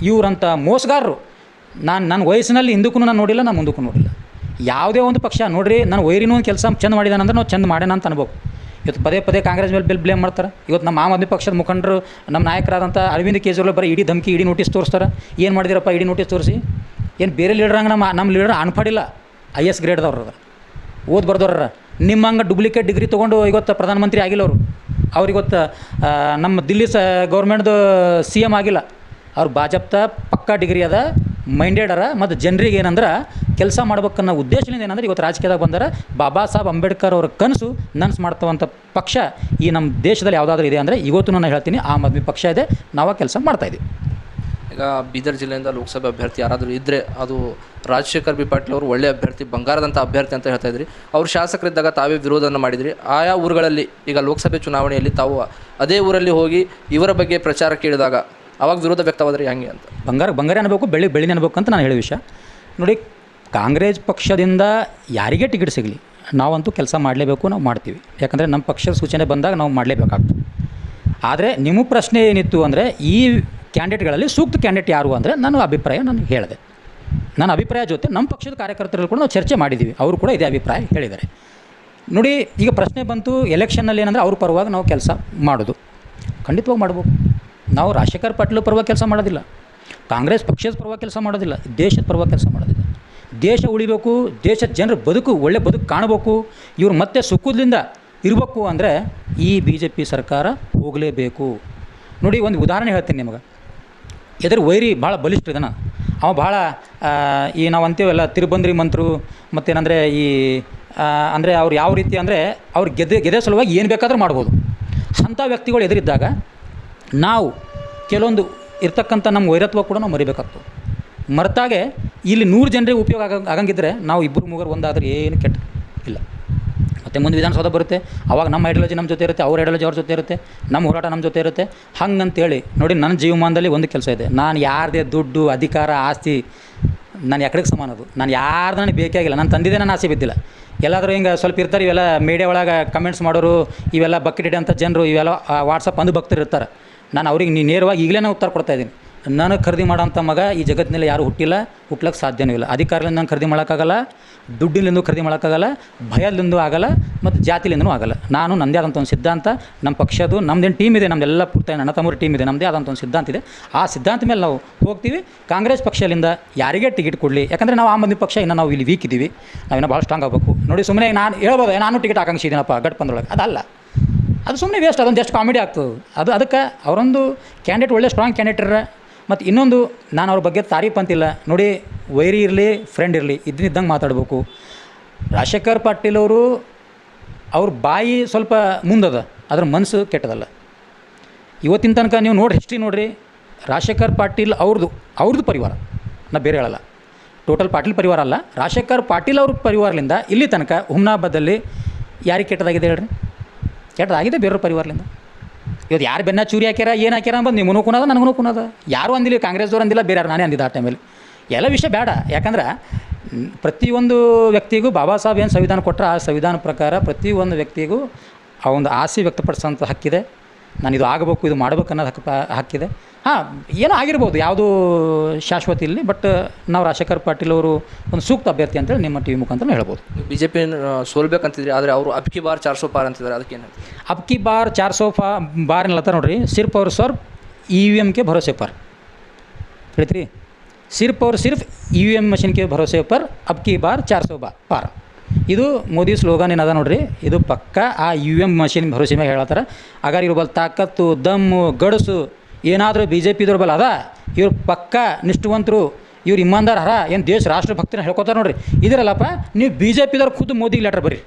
ಇವರಂಥ ಮೋಸಗಾರರು, ನಾನು ನನ್ನ ವಯಸ್ಸಿನಲ್ಲಿ ಹಿಂದಕ್ಕೂ ನಾನು ನೋಡಿಲ್ಲ, ನಾನು ಮುಂದಕ್ಕೂ ನೋಡಿಲ್ಲ. ಯಾವುದೇ ಒಂದು ಪಕ್ಷ, ನೋಡ್ರಿ, ನಾನು ವೈರಿನೂ ಒಂದು ಕೆಲಸ ಚಂದ ಮಾಡಿದಾನಂದ್ರೆ ನಾವು ಚಂದ ಮಾಡ್ಯಾನ ಅಂತ ಅನ್ಬೇಕು ಇವತ್ತು ಪದೇ ಪದೇ ಕಾಂಗ್ರೆಸ್ ಮೇಲೆ ಬಿಲ್ ಬ್ಲೇಮ್ ಮಾಡ್ತಾರೆ. ಇವತ್ತು ನಮ್ಮ ಆಮ್ ಆದ್ಮಿ ಪಕ್ಷದ ಮುಖಂಡರು, ನಮ್ಮ ನಾಯಕರಾದಂಥ ಅರವಿಂದ್ ಕೇಜ್ರಿವಾಲ್ ಬರೀ ಇಡೀ ಧಮಕಿ, ಇಡೀ ನೋಟಿಸ್ ತೋರಿಸ್ತಾರೆ. ಏನು ಮಾಡಿದಿರಪ್ಪ ಇಡೀ ನೋಟಿಸ್ ತೋರಿಸಿ? ಏನು ಬೇರೆ ಲೀಡರ್ ಹಂಗೆ ನಮ್ಮ ನಮ್ಮ ಲೀಡರ್ ಅನ್ಪಡಿಲ್ಲ ಐ ಎಸ್ ಗ್ರೇಡ್ದವ್ರು ಓದ್ ಬರ್ದವ್ರ ನಿಮ್ಮಂಗೆ ಡುಪ್ಲಿಕೇಟ್ ಡಿಗ್ರಿ ತೊಗೊಂಡು ಇವತ್ತು ಪ್ರಧಾನಮಂತ್ರಿ ಆಗಿಲ್ಲ ಅವರು. ಅವ್ರಿಗೊತ್ತು ನಮ್ಮ ದಿಲ್ಲಿ ಸ ಗೌರ್ಮೆಂಟ್ದು ಸಿ ಎಂ ಆಗಿಲ್ಲ. ಅವ್ರು ಭಾಜಪ್ತ ಪಕ್ಕಾ ಡಿಗ್ರಿ ಅದ. ಮೈಂಡೆಡ್ ಅರ ಮತ್ತು ಜನರಿಗೆ ಏನಂದ್ರೆ, ಕೆಲಸ ಮಾಡ್ಬೇಕನ್ನೋ ಉದ್ದೇಶದಿಂದ ಏನಂದ್ರೆ, ಇವತ್ತು ರಾಜಕೀಯದಾಗ ಬಂದರೆ, ಬಾಬಾ ಸಾಹೇಬ್ ಅಂಬೇಡ್ಕರ್ ಅವ್ರ ಕನಸು ನನಸು ಮಾಡ್ತವಂಥ ಪಕ್ಷ ಈ ನಮ್ಮ ದೇಶದಲ್ಲಿ ಯಾವುದಾದ್ರೂ ಇದೆ ಅಂದರೆ ಇವತ್ತು ನಾನು ಹೇಳ್ತೀನಿ ಆಮ್ ಆದ್ಮಿ ಪಕ್ಷ ಇದೆ, ನಾವು ಕೆಲಸ ಮಾಡ್ತಾಯಿದ್ದೀವಿ ಈಗ ಬೀದರ್ ಜಿಲ್ಲೆಯಿಂದ ಲೋಕಸಭೆ ಅಭ್ಯರ್ಥಿ ಯಾರಾದರೂ ಇದ್ದರೆ ಅದು ರಾಜಶೇಖರ್ ಬಿ ಪಾಟೀಲ್ ಅವರು ಒಳ್ಳೆಯ ಅಭ್ಯರ್ಥಿ ಬಂಗಾರದಂಥ ಅಭ್ಯರ್ಥಿ ಅಂತ ಹೇಳ್ತಾ ಇದ್ರಿ. ಅವ್ರು ಶಾಸಕರಿದ್ದಾಗ ತಾವೇ ವಿರೋಧವನ್ನು ಮಾಡಿದ್ರಿ. ಆಯಾ ಊರುಗಳಲ್ಲಿ ಈಗ ಲೋಕಸಭೆ ಚುನಾವಣೆಯಲ್ಲಿ ತಾವು ಅದೇ ಊರಲ್ಲಿ ಹೋಗಿ ಇವರ ಬಗ್ಗೆ ಪ್ರಚಾರ ಕೇಳಿದಾಗ ಅವಾಗ ವಿರೋಧ ವ್ಯಕ್ತವಾದ್ರೆ ಹೆಂಗೆ ಅಂತ? ಬಂಗಾರ ಬಂಗಾರ ಅನ್ಬೇಕು, ಬೆಳ್ಳಿ ಬೆಳ್ಳಿ ಅನ್ಬೇಕು ಅಂತ ನಾನು ಹೇಳೋ ವಿಷಯ. ನೋಡಿ, ಕಾಂಗ್ರೆಸ್ ಪಕ್ಷದಿಂದ ಯಾರಿಗೆ ಟಿಕೆಟ್ ಸಿಗಲಿ, ನಾವಂತೂ ಕೆಲಸ ಮಾಡಲೇಬೇಕು, ನಾವು ಮಾಡ್ತೀವಿ. ಯಾಕಂದರೆ ನಮ್ಮ ಪಕ್ಷದ ಸೂಚನೆ ಬಂದಾಗ ನಾವು ಮಾಡಲೇಬೇಕಾಗ್ತದೆ. ಆದರೆ ನಿಮ್ಮ ಪ್ರಶ್ನೆ ಏನಿತ್ತು ಅಂದರೆ, ಈ ಕ್ಯಾಂಡಿಡೇಟ್ಗಳಲ್ಲಿ ಸೂಕ್ತ ಕ್ಯಾಂಡಿಡೇಟ್ ಯಾರು ಅಂದರೆ ನನ್ನ ಅಭಿಪ್ರಾಯ ನಾನು ಹೇಳಿದೆ. ನನ್ನ ಅಭಿಪ್ರಾಯ ಜೊತೆ ನಮ್ಮ ಪಕ್ಷದ ಕಾರ್ಯಕರ್ತರಲ್ಲಿ ಕೂಡ ನಾವು ಚರ್ಚೆ ಮಾಡಿದ್ದೀವಿ ಅವರು ಕೂಡ ಇದೇ ಅಭಿಪ್ರಾಯ ಹೇಳಿದ್ದಾರೆ. ನೋಡಿ, ಈಗ ಪ್ರಶ್ನೆ ಬಂತು ಎಲೆಕ್ಷನ್ನಲ್ಲಿ ಏನಂದರೆ ಅವ್ರ ಪರವಾಗಿ ನಾವು ಕೆಲಸ ಮಾಡೋದು. ಖಂಡಿತವಾಗಿ ಮಾಡ್ಬೇಕು ನಾವು ರಾಜಶೇಖರ್ ಪಾಟೀಲ್ ಪರವಾಗಿ ಕೆಲಸ ಮಾಡೋದಿಲ್ಲ. ಕಾಂಗ್ರೆಸ್ ಪಕ್ಷದ ಪರವಾಗಿ ಕೆಲಸ ಮಾಡೋದಿಲ್ಲ. ದೇಶದ ಪರವಾಗಿ ಕೆಲಸ ಮಾಡೋದಿಲ್ಲ. ದೇಶ ಉಳಿಬೇಕು ದೇಶದ ಜನರ ಬದುಕು, ಒಳ್ಳೆ ಬದುಕು ಕಾಣಬೇಕು. ಇವ್ರು ಮತ್ತೆ ಸುಖದಿಂದ ಇರಬೇಕು ಅಂದರೆ ಈ ಬಿ ಜೆ ಪಿ ಸರ್ಕಾರ ಹೋಗಲೇಬೇಕು. ನೋಡಿ ಒಂದು ಉದಾಹರಣೆ ಹೇಳ್ತೀನಿ ನಿಮಗೆ. ಎದುರು ವೈರಿ ಭಾಳ ಬಲಿಷ್ಠ ಇದನ್ನು ಅವ ಭಾಳ ಈ ನಾವು ಅಂತೀವಲ್ಲ ತಿರುಬಂದ್ರಿ ಮಂತ್ರು, ಮತ್ತೇನಂದರೆ ಈ ಅಂದರೆ ಅವ್ರು ಯಾವ ರೀತಿ ಅಂದರೆ ಅವ್ರು ಗೆದ್ದೆ ಗೆದ್ದೆ ಸಲುವಾಗಿ ಏನು ಬೇಕಾದರೂ ಮಾಡ್ಬೋದು. ಅಂಥ ವ್ಯಕ್ತಿಗಳು ಎದುರಿದ್ದಾಗ ನಾವು ಕೆಲವೊಂದು ಇರ್ತಕ್ಕಂಥ ನಮ್ಮ ವೈರತ್ವ ಕೂಡ ನಾವು ಮರಿಬೇಕಾಗ್ತದೆ. ಮರೆತಾಗೆ ಇಲ್ಲಿ ನೂರು ಜನರಿಗೆ ಉಪಯೋಗ ಆಗ, ಆಗಂಗಿದ್ರೆ ನಾವು ಇಬ್ಬರು ಮೂವರು ಒಂದಾದ್ರೆ ಏನು ಕೆಟ್ಟ ಇಲ್ಲ. ಮತ್ತು ಮುಂದೆ ವಿಧಾನಸೌಧ ಬರುತ್ತೆ, ಅವಾಗ ನಮ್ಮ ಐಡಿಯಾಲಜಿ ನಮ್ಮ ಜೊತೆ ಇರುತ್ತೆ, ಅವ್ರ ಐಡಿಯಾಲಜಿ ಅವ್ರ ಜೊತೆ ಇರುತ್ತೆ, ನಮ್ಮ ಹೋರಾಟ ನಮ್ಮ ಜೊತೆ ಇರುತ್ತೆ. ಹಂಗಂತೇಳಿ ನೋಡಿ ನನ್ನ ಜೀವಮಾನದಲ್ಲಿ ಒಂದು ಕೆಲಸ ಇದೆ. ನಾನು ಯಾರದೇ ದುಡ್ಡು, ಅಧಿಕಾರ, ಆಸ್ತಿ ನಾನು ಎಕಡೆಗೆ ಸಮಾನ ಅದು. ನಾನು ಯಾರು ನನಗೆ ಬೇಕಾಗಿಲ್ಲ ನನ್ನ ತಂದಿದ್ದೆ ನಾನು ಆಸೆ ಬಿದ್ದಿಲ್ಲ. ಎಲ್ಲಾದರೂ ಹಿಂಗೆ ಸ್ವಲ್ಪ ಇರ್ತಾರೆ ಇವೆಲ್ಲ ಮೀಡಿಯಾ ಒಳಗೆ ಕಮೆಂಟ್ಸ್ ಮಾಡೋರು, ಇವೆಲ್ಲ ಬಕೆಟ್ ಅಂತ ಜನರು, ಇವೆಲ್ಲ ವಾಟ್ಸಪ್ ಅಂದು ಭಕ್ತರು ಇರ್ತಾರೆ. ನಾನು ಅವ್ರಿಗೆ ನೀ ನೇರವಾಗಿ ಈಗಲೇ ಉತ್ತರ ಕೊಡ್ತಾ ಇದ್ದೀನಿ. ನಾನು ಖರೀದಿ ಮಾಡೋಂಥ ಮಗ ಈ ಜಗತ್ತಿನಲ್ಲಿ ಯಾರು ಹುಟ್ಟಿಲ್ಲ ಹುಟ್ಲಕ್ಕೆ ಸಾಧ್ಯವೂ ಇಲ್ಲ. ಅಧಿಕಾರದಿಂದ ನಾನು ಖರೀದಿ ಮಾಡೋಕ್ಕಾಗಲ್ಲ, ದುಡ್ಡಿನಿಂದ ಖರೀದಿ ಮಾಡೋಕ್ಕಾಗಲ್ಲ, ಭಯದಿಂದ ಆಗಲ್ಲ ಮತ್ತು ಜಾತಿಲಿಂದನೂ ಆಗಲ್ಲ. ನಾನು ನನ್ನದೇ ಆದಂಥ ಒಂದು ಸಿದ್ಧಾಂತ, ನಮ್ಮ ಪಕ್ಷದ್ದು ನಮ್ಮದೇನು ಟೀಮ್ ಇದೆ ನಮ್ಮದೆಲ್ಲ ಪೂರ್ತಿ ನನ್ನ ತಮ್ಮರ ಟೀಮ್ ಇದೆ ನಮ್ಮದೇ ಆದಂಥ ಒಂದು ಸಿದ್ಧಾಂತ ಇದೆ. ಆ ಸಿದ್ಧಾಂತ ಮೇಲೆ ನಾವು ಹೋಗ್ತೀವಿ. ಕಾಂಗ್ರೆಸ್ ಪಕ್ಷದಿಂದ ಯಾರಿಗೇ ಟಿಕೆಟ್ ಕೊಡಲಿ? ಯಾಕಂದರೆ ನಾವು ಆ ಪಕ್ಷ, ಇನ್ನೂ ನಾವು ಇಲ್ಲಿ ವೀಕ್ ಇದ್ದೀವಿ. ನಾವಿನ್ನೂ ಭಾಳ ಸ್ಟ್ರಾಂಗ್ ಆಗಬೇಕು. ನೋಡಿ ಸುಮ್ಮನೆ ನಾನು ಹೇಳ್ಬೋದು? ನಾನು ಟಿಕೆಟ್ ಆಕಾಂಕ್ಷಿ ಇದ್ದೀನಪ್ಪ ಗಟ್ಪಂದ್ರೊಳಗೆ ಅದಲ್ಲ. ಅದು ಸುಮ್ಮನೆ ವೇಸ್ಟ್ ಅದೊಂದು ಎಷ್ಟು ಕಾಮಿಡಿ ಆಗ್ತದೆ. ಅದು ಅದಕ್ಕೆ ಅವರೊಂದು ಕ್ಯಾಂಡಿಡೇಟ್ ಒಳ್ಳೆ ಸ್ಟ್ರಾಂಗ್ ಕ್ಯಾಂಡಿಡೇಟ್ರ ಮತ್ತು ಇನ್ನೊಂದು, ನಾನು ಅವ್ರ ಬಗ್ಗೆ ತಾರೀಫ್ ಅಂತಿಲ್ಲ. ನೋಡಿ, ವೈರಿ ಇರಲಿ ಫ್ರೆಂಡ್ ಇರಲಿ ಇದ್ದಿದ್ದಂಗೆ ಮಾತಾಡಬೇಕು. ರಾಜಶೇಖರ್ ಪಾಟೀಲ್ ಅವರು, ಅವ್ರ ಬಾಯಿ ಸ್ವಲ್ಪ ಮುಂದದ ಅದ್ರ ಮನಸ್ಸು ಕೆಟ್ಟದಲ್ಲ. ಇವತ್ತಿನ ತನಕ ನೀವು ನೋಡಿ ಹಿಸ್ಟ್ರಿ ನೋಡಿರಿ, ರಾಜಶೇಖರ್ ಪಾಟೀಲ್ ಅವ್ರದ್ದು ಅವ್ರದ್ದು ಪರಿವಾರ. ನಾ ಬೇರೆ ಹೇಳಲ್ಲ. ಟೋಟಲ್ ಪಾಟೀಲ್ ಪರಿವಾರ ಅಲ್ಲ. ರಾಜಶೇಖರ್ ಪಾಟೀಲ್ ಅವ್ರ ಪರಿವಾರದಿಂದ ಇಲ್ಲಿ ತನಕ ಹುಮ್ನಾಬಾದಲ್ಲಿ ಯಾರಿಗೆ ಕೆಟ್ಟದಾಗಿದೆ ಹೇಳ್ರಿ? ಕೆಟ್ಟದಾಗಿದೆ ಬೇರೆ ಪರಿವಾರಲಿಂದ ಇವತ್ತು ಯಾರು ಬೆನ್ನ ಚೂರಿ ಹಾಕ್ಯಾರ, ಏನು ಹಾಕ್ಯಾರ ಅಂಬೋದು ನಿಮ್ಮನು ಕುನದ ನನಗೂ ಕುನದ ಯಾರು ಅಂದಿಲ್ಲ, ಕಾಂಗ್ರೆಸ್ದವ್ರು ಅಂದಿಲ್ಲ ಬೇರೆ ನಾನೇ ಅಂದಿದ್ದ ಆ ಟೈಮಲ್ಲಿ ಎಲ್ಲ ವಿಷಯ ಬೇಡ ಯಾಕಂದ್ರೆ ಪ್ರತಿಯೊಂದು ವ್ಯಕ್ತಿಗೂ ಬಾಬಾ ಸಾಹೇಬ್ ಏನು ಸಂವಿಧಾನ ಕೊಟ್ಟರೆ ಆ ಸಂವಿಧಾನ ಪ್ರಕಾರ ಪ್ರತಿಯೊಂದು ವ್ಯಕ್ತಿಗೂ ಆ ಒಂದು ಆಸೆ ವ್ಯಕ್ತಪಡಿಸೋಂಥ ಹಕ್ಕಿದೆ. ನಾನು ಇದು ಆಗಬೇಕು, ಇದು ಮಾಡಬೇಕು ಅನ್ನೋದು ಹಕ್ಕು, ಹಕ್ಕಿದೆ. ಹಾಂ ಏನೋ ಆಗಿರ್ಬೋದು ಯಾವುದೂ ಶಾಶ್ವತ ಇಲ್ಲಿ ಬಟ್ ನಾವು ರಾಜಶೇಖರ್ ಪಾಟೀಲ್ ಅವರು ಒಂದು ಸೂಕ್ತ ಅಭ್ಯರ್ಥಿ ಅಂತೇಳಿ ನಿಮ್ಮ ಟಿ ವಿ ಮುಖಾಂತರ ಹೇಳ್ಬೋದು. ಬಿ ಜೆ ಪಿ ಸೋಲ್ಬೇಕಂತಿದ್ರಿ ಆದರೆ ಅವರು ಅಬ್ಕಿ ಬಾರ್ ಚಾರ್ ಸೋ ಪಾರ್ ಅಂತಿದ್ದಾರೆ ಅದಕ್ಕೇನು ಅಬ್ಕಿ ಬಾರ್ ಚಾರ್ ಸೋ ಫಾ ಬಾರ್ ಏನಲ್ಲತ್ತ ನೋಡ್ರಿ ಸಿರ್ಫ್ ಅವ್ರು ಸರ್ ಇ ವಿ ಎಮ್ಗೆ ಭರೋಸೆ ಪರ್. ಹೇಳ್ತೀರಿ? ಸಿರ್ಫ್ ಅವ್ರು ಸಿರ್ಫ್ ಇ ವಿ ಎಂ ಮಷಿನ್ಗೆ ಭರೋಸೆ ಪರ್ ಅಬ್ಕಿ ಬಾರ್ ಚಾರ್ ಸೋ ಬಾ ಪಾರ್. ಇದು ಮೋದಿ ಸ್ಲೋಗನ್ ಏನದ ನೋಡ್ರಿ ಇದು ಪಕ್ಕ ಆ ಯು ಎಂ ಮಷಿನ್ ಭರೋಸೆ ಮ್ಯಾಗ ಹೇಳತ್ತಾರ. ಅಗಾರ್ ಇರ್ಬೋದು ತಾಕತ್ತು ದಮ್ಮು ಗಡಸು ಏನಾದರೂ ಬಿ ಜೆ ಪಿದವ್ರ ಬಲ್ ಅದ? ಇವ್ರು ಪಕ್ಕ ನಿಷ್ಠವಂತರು ಇವ್ರು ಇಮ್ಮಾನ್ದಾರ ಹರ ಏನು ದೇಶ ರಾಷ್ಟ್ರ ಭಕ್ತಿನ ಹೇಳ್ಕೊತಾರೆ ನೋಡ್ರಿ. ಇದಿರಲ್ಲಪ್ಪ ನೀವು ಬಿ ಜೆ ಪಿದವ್ರು ಖುದ್ದು ಮೋದಿಗೆ ಲೆಟರ್ ಬರ್ರಿ.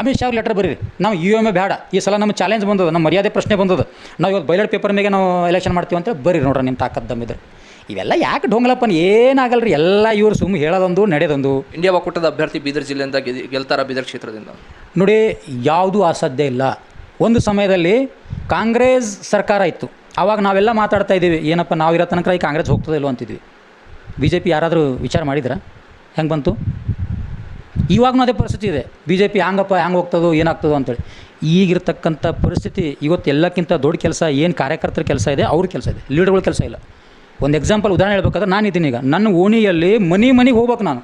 ಅಮಿತ್ ಶಾ ಲೆಟರ್ ಬರೀರಿ. ನಾವು ಯು ಎಂ ಎ ಬೇಡ ಈ ಸಲ ನಮ್ಮ ಚಾಲೆಂಜ್ ಬಂದದ ನಮ್ಮ ಮರ್ಯಾದೆ ಪ್ರಶ್ನೆ ಬಂದದ. ನಾವು ಇವತ್ತು ಬೈಲೆಟ್ ಪೇಪರ್ ಮೇಲೆ ನಾವು ಎಲೆಕ್ಷನ್ ಮಾಡ್ತೀವಿ ಅಂತ ಬರ್ರಿ ನೋಡ್ರಿ ನಿಮ್ಮ ತಾಕತ್ ದಮ್ಮಿದ್ರೆ ಇವೆಲ್ಲ ಯಾಕೆ ಡೋಂಗಲಪ್ಪನ ಏನಾಗಲ್ಲ ರೀ ಎಲ್ಲ ಇವರು ಸುಮ್ಮನೆ ಹೇಳೋದೊಂದು ನಡೆದೊಂದು. ಇಂಡಿಯಾ ಒಕ್ಕೂಟದ ಅಭ್ಯರ್ಥಿ ಬೀದರ್ ಜಿಲ್ಲೆಯಿಂದ ಗೆಲ್ತಾರ ಬೀದರ್ ಕ್ಷೇತ್ರದಿಂದ. ನೋಡಿ ಯಾವುದೂ ಅಸಾಧ್ಯ ಇಲ್ಲ. ಒಂದು ಸಮಯದಲ್ಲಿ ಕಾಂಗ್ರೆಸ್ ಸರ್ಕಾರ ಇತ್ತು. ಆವಾಗ ನಾವೆಲ್ಲ ಮಾತಾಡ್ತಾ ಇದ್ದೀವಿ, ಏನಪ್ಪ ನಾವು ಇರೋ ತನಕ ಈ ಕಾಂಗ್ರೆಸ್ ಹೋಗ್ತದೆ ಇಲ್ಲೋ ಅಂತಿದ್ವಿ. ಬಿ ಜೆ ಪಿ ಯಾರಾದರೂ ವಿಚಾರ ಮಾಡಿದ್ರಾ? ಹೆಂಗೆ ಬಂತು? ಇವಾಗೂ ಅದೇ ಪರಿಸ್ಥಿತಿ ಇದೆ. ಬಿ ಜೆ ಪಿ ಹ್ಯಾಂಗಪ್ಪ, ಹ್ಯಾಂಗೆ ಹೋಗ್ತದೋ, ಏನಾಗ್ತದೋ ಅಂತೇಳಿ. ಈಗಿರ್ತಕ್ಕಂಥ ಪರಿಸ್ಥಿತಿ ಇವತ್ತು ಎಲ್ಲಕ್ಕಿಂತ ದೊಡ್ಡ ಕೆಲಸ ಏನು ಕಾರ್ಯಕರ್ತರ ಕೆಲಸ ಇದೆ, ಅವ್ರ ಕೆಲಸ ಇದೆ. ಲೀಡರ್ಗಳ ಕೆಲಸ ಇಲ್ಲ. ಒಂದು ಎಕ್ಸಾಂಪಲ್ ಉದಾಹರಣೆ ಹೇಳ್ಬೇಕಾದ್ರೆ ನಾನು ಇದ್ದೀನಿ ಈಗ. ನನ್ನ ಓಣಿಯಲ್ಲಿ ಮನೆ ಮನೆಗೆ ಹೋಗ್ಬೇಕು ನಾನು.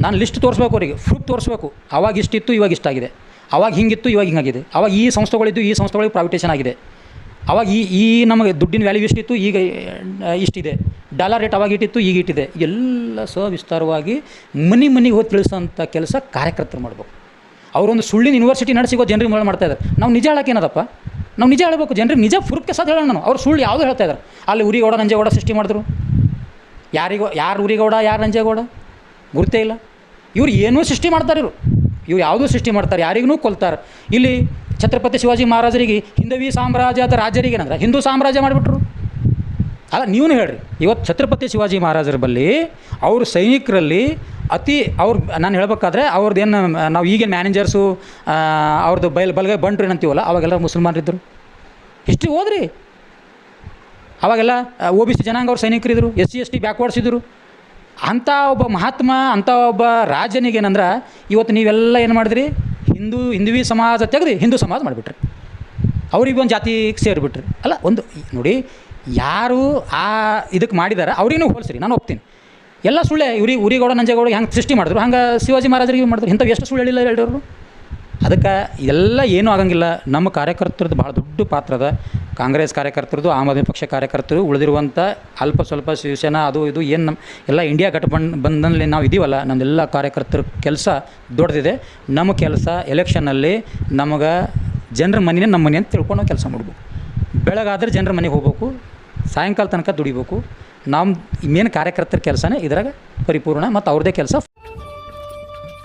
ನಾನು ಲಿಸ್ಟ್ ತೋರಿಸ್ಬೇಕು ಅವರಿಗೆ ಪ್ರೂಫ್ ತೋರಿಸ್ಬೇಕು. ಅವಾಗ ಇಷ್ಟಿತ್ತು, ಇವಾಗ ಇಷ್ಟಾಗಿದೆ. ಅವಾಗ ಹಿಂಗಿತ್ತು, ಇವಾಗ ಹಿಂಗಾಗಿದೆ. ಅವಾಗ ಈ ಸಂಸ್ಥೆಗಳಿದ್ದು, ಈ ಸಂಸ್ಥೆಗಳಿಗೆ ಪ್ರಾವಿಟೇಷನ್ ಆಗಿದೆ. ಅವಾಗ ಈ ಈ ನಮಗೆ ದುಡ್ಡಿನ ವ್ಯಾಲ್ಯೂ ಎಷ್ಟಿತ್ತು? ಈಗ ಇಷ್ಟಿದೆ. ಡಾಲರ್ ರೇಟ್ ಅವಾಗ ಇಟ್ಟಿತ್ತು, ಈಗ ಇಟ್ಟಿದೆ. ಎಲ್ಲ ಸವಿಸ್ತಾರವಾಗಿ ಮನೆ ಮನೆಗೆ ಹೋಗಿ ತಿಳಿಸೋಂಥ ಕೆಲಸ ಕಾರ್ಯಕರ್ತರು ಮಾಡಬೇಕು. ಅವರೊಂದು ಸುಳ್ಳಿನ ಯೂನಿವರ್ಸಿಟಿ ನಡೆಸಿಗೋ ಜನರಿಗೆ ಮಾಡಿ ಮಾಡ್ತಾ ಇದ್ದಾರೆ. ನಾವು ನಿಜ ಹೇಳಕ್ಕೆ ಏನದಪ್ಪ? ನಾವು ನಿಜ ಹೇಳಬೇಕು. ಜನರಿಗೆ ನಿಜ ಫುರ್ಕೆ ಸಾಧ್ಯ ಹೇಳೋಣ ನಾವು ಅವ್ರು ಸುಳ್ಳು ಯಾವುದೋ ಹೇಳ್ತಾ ಇದ್ದಾರೆ? ಅಲ್ಲಿ ಉರಿಗೌಡ, ನಂಜೇಗೌಡ ಸೃಷ್ಟಿ ಮಾಡಿದ್ರು. ಯಾರಿಗೋ, ಯಾರು ಉರಿಗೌಡ, ಯಾರು ನಂಜೇಗೌಡ? ಗುರುತೇ ಇಲ್ಲ. ಇವ್ರು ಏನೂ ಸೃಷ್ಟಿ ಮಾಡ್ತಾರೆ ಇವರು. ಇವ್ರು ಯಾವುದೂ ಸೃಷ್ಟಿ ಮಾಡ್ತಾರೆ? ಯಾರಿಗೂ ಕೊಲ್ತಾರೆ. ಇಲ್ಲಿ ಛತ್ರಪತಿ ಶಿವಾಜಿ ಮಹಾರಾಜರಿಗೆ ಹಿಂದವಿ ಸಾಮ್ರಾಜ್ಯದ ರಾಜರಿಗೆ ಏನಂದ್ರೆ ಹಿಂದೂ ಸಾಮ್ರಾಜ್ಯ ಮಾಡಿಬಿಟ್ರು. ಅಲ್ಲ ನೀವು ಹೇಳ್ರಿ ಇವತ್ತು ಛತ್ರಪತಿ ಶಿವಾಜಿ ಮಹಾರಾಜರ ಬಳಿ ಅವ್ರ ಸೈನಿಕರಲ್ಲಿ ಅತಿ ಅವ್ರು, ನಾನು ಹೇಳಬೇಕಾದ್ರೆ ಏನು, ನಾವು ಈಗಿನ ಮ್ಯಾನೇಜರ್ಸು ಅವ್ರದ್ದು ಬಯಲು ಬಲ್ಗೆ ಬಂಟ್ರು ಏನಂತೀವಲ್ಲ, ಅವಾಗೆಲ್ಲ ಮುಸಲ್ಮಾನರಿದ್ದರು ಹಿಸ್ಟ್ರಿ ಹೋದ್ರಿ? ಅವಾಗೆಲ್ಲ ಒ ಬಿ ಸಿ ಜನಾಂಗ ಅವ್ರ ಸೈನಿಕರಿದ್ದರು S C, S T backwards ಇದ್ದರು ಅಂಥ ಒಬ್ಬ ಮಹಾತ್ಮ, ಅಂಥ ಒಬ್ಬ ರಾಜನಿಗೆ ಏನಂದ್ರೆ ಇವತ್ತು ನೀವೆಲ್ಲ ಏನು ಮಾಡಿದ್ರಿ? ಹಿಂದೂ, ಹಿಂದುವಿ ಸಮಾಜ ತೆಗೆದು ಹಿಂದೂ ಸಮಾಜ ಮಾಡಿಬಿಟ್ರಿ. ಅವ್ರಿಗೆ ಒಂದು ಜಾತಿಗೆ ಸೇರಿಬಿಟ್ರಿ. ಅಲ್ಲ, ಒಂದು ನೋಡಿ, ಯಾರು ಆ ಇದಕ್ಕೆ ಮಾಡಿದಾರೆ, ಅವ್ರಿಗೂ ಹೋಲಿಸ್ರಿ ನಾನು ಒಪ್ತೀನಿ. ಎಲ್ಲ ಸುಳ್ಳೆ ಇವ್ರಿಗೆ ಉರಿಗೌಡ, ನಂಜೇಗೌಡ ಹೆಂಗೆ ಸೃಷ್ಟಿ ಮಾಡಿದ್ರು? ಹಂಗೆ ಶಿವಾಜಿ ಮಹಾರಾಜರಿಗೆ ಮಾಡಿದ್ರು? ಇಂಥವು ಎಷ್ಟು ಸುಳ್ಳು ಹೇಳಿಲ್ಲ ಹೇಳಿದ್ರು ಅದಕ್ಕೆ ಇದೆಲ್ಲ ಏನೂ ಆಗಂಗಿಲ್ಲ. ನಮ್ಮ ಕಾರ್ಯಕರ್ತರದ್ದು ಭಾಳ ದೊಡ್ಡ ಪಾತ್ರ ಅದ. ಕಾಂಗ್ರೆಸ್ ಕಾರ್ಯಕರ್ತರದು, ಆಮ್ ಆದ್ಮಿ ಪಕ್ಷ ಕಾರ್ಯಕರ್ತರು ಉಳಿದಿರುವಂಥ ಅಲ್ಪ ಸ್ವಲ್ಪ ಶಿವಸೇನಾ, ಅದು ಇದು ಏನು ನಮ್ಮ ಎಲ್ಲ ಇಂಡಿಯಾ ಗಠಬಂಧನ್ ಬಂದಲ್ಲಿ ನಾವು ಇದೀವಲ್ಲ, ನಮ್ದೆಲ್ಲ ಕಾರ್ಯಕರ್ತರ ಕೆಲಸ ದೊಡ್ಡದಿದೆ. ನಮ್ಮ ಕೆಲಸ ಎಲೆಕ್ಷನ್ನಲ್ಲಿ ನಮಗೆ ಜನರ ಮನೆಯೇ ನಮ್ಮ ಮನೆ ಅಂತ ತಿಳ್ಕೊಂಡು ಕೆಲಸ ಮಾಡಬೇಕು. ಬೆಳಗಾದ್ರೆ ಜನರ ಮನೆಗೆ ಹೋಗ್ಬೇಕು, ಸಾಯಂಕಾಲ ತನಕ ದುಡಿಬೇಕು. ನಮ್ಮ ಮೇನ್ ಕಾರ್ಯಕರ್ತರ ಕೆಲಸನೇ ಇದ್ರಾಗ ಪರಿಪೂರ್ಣ ಮತ್ತು ಅವ್ರದ್ದೇ ಕೆಲಸ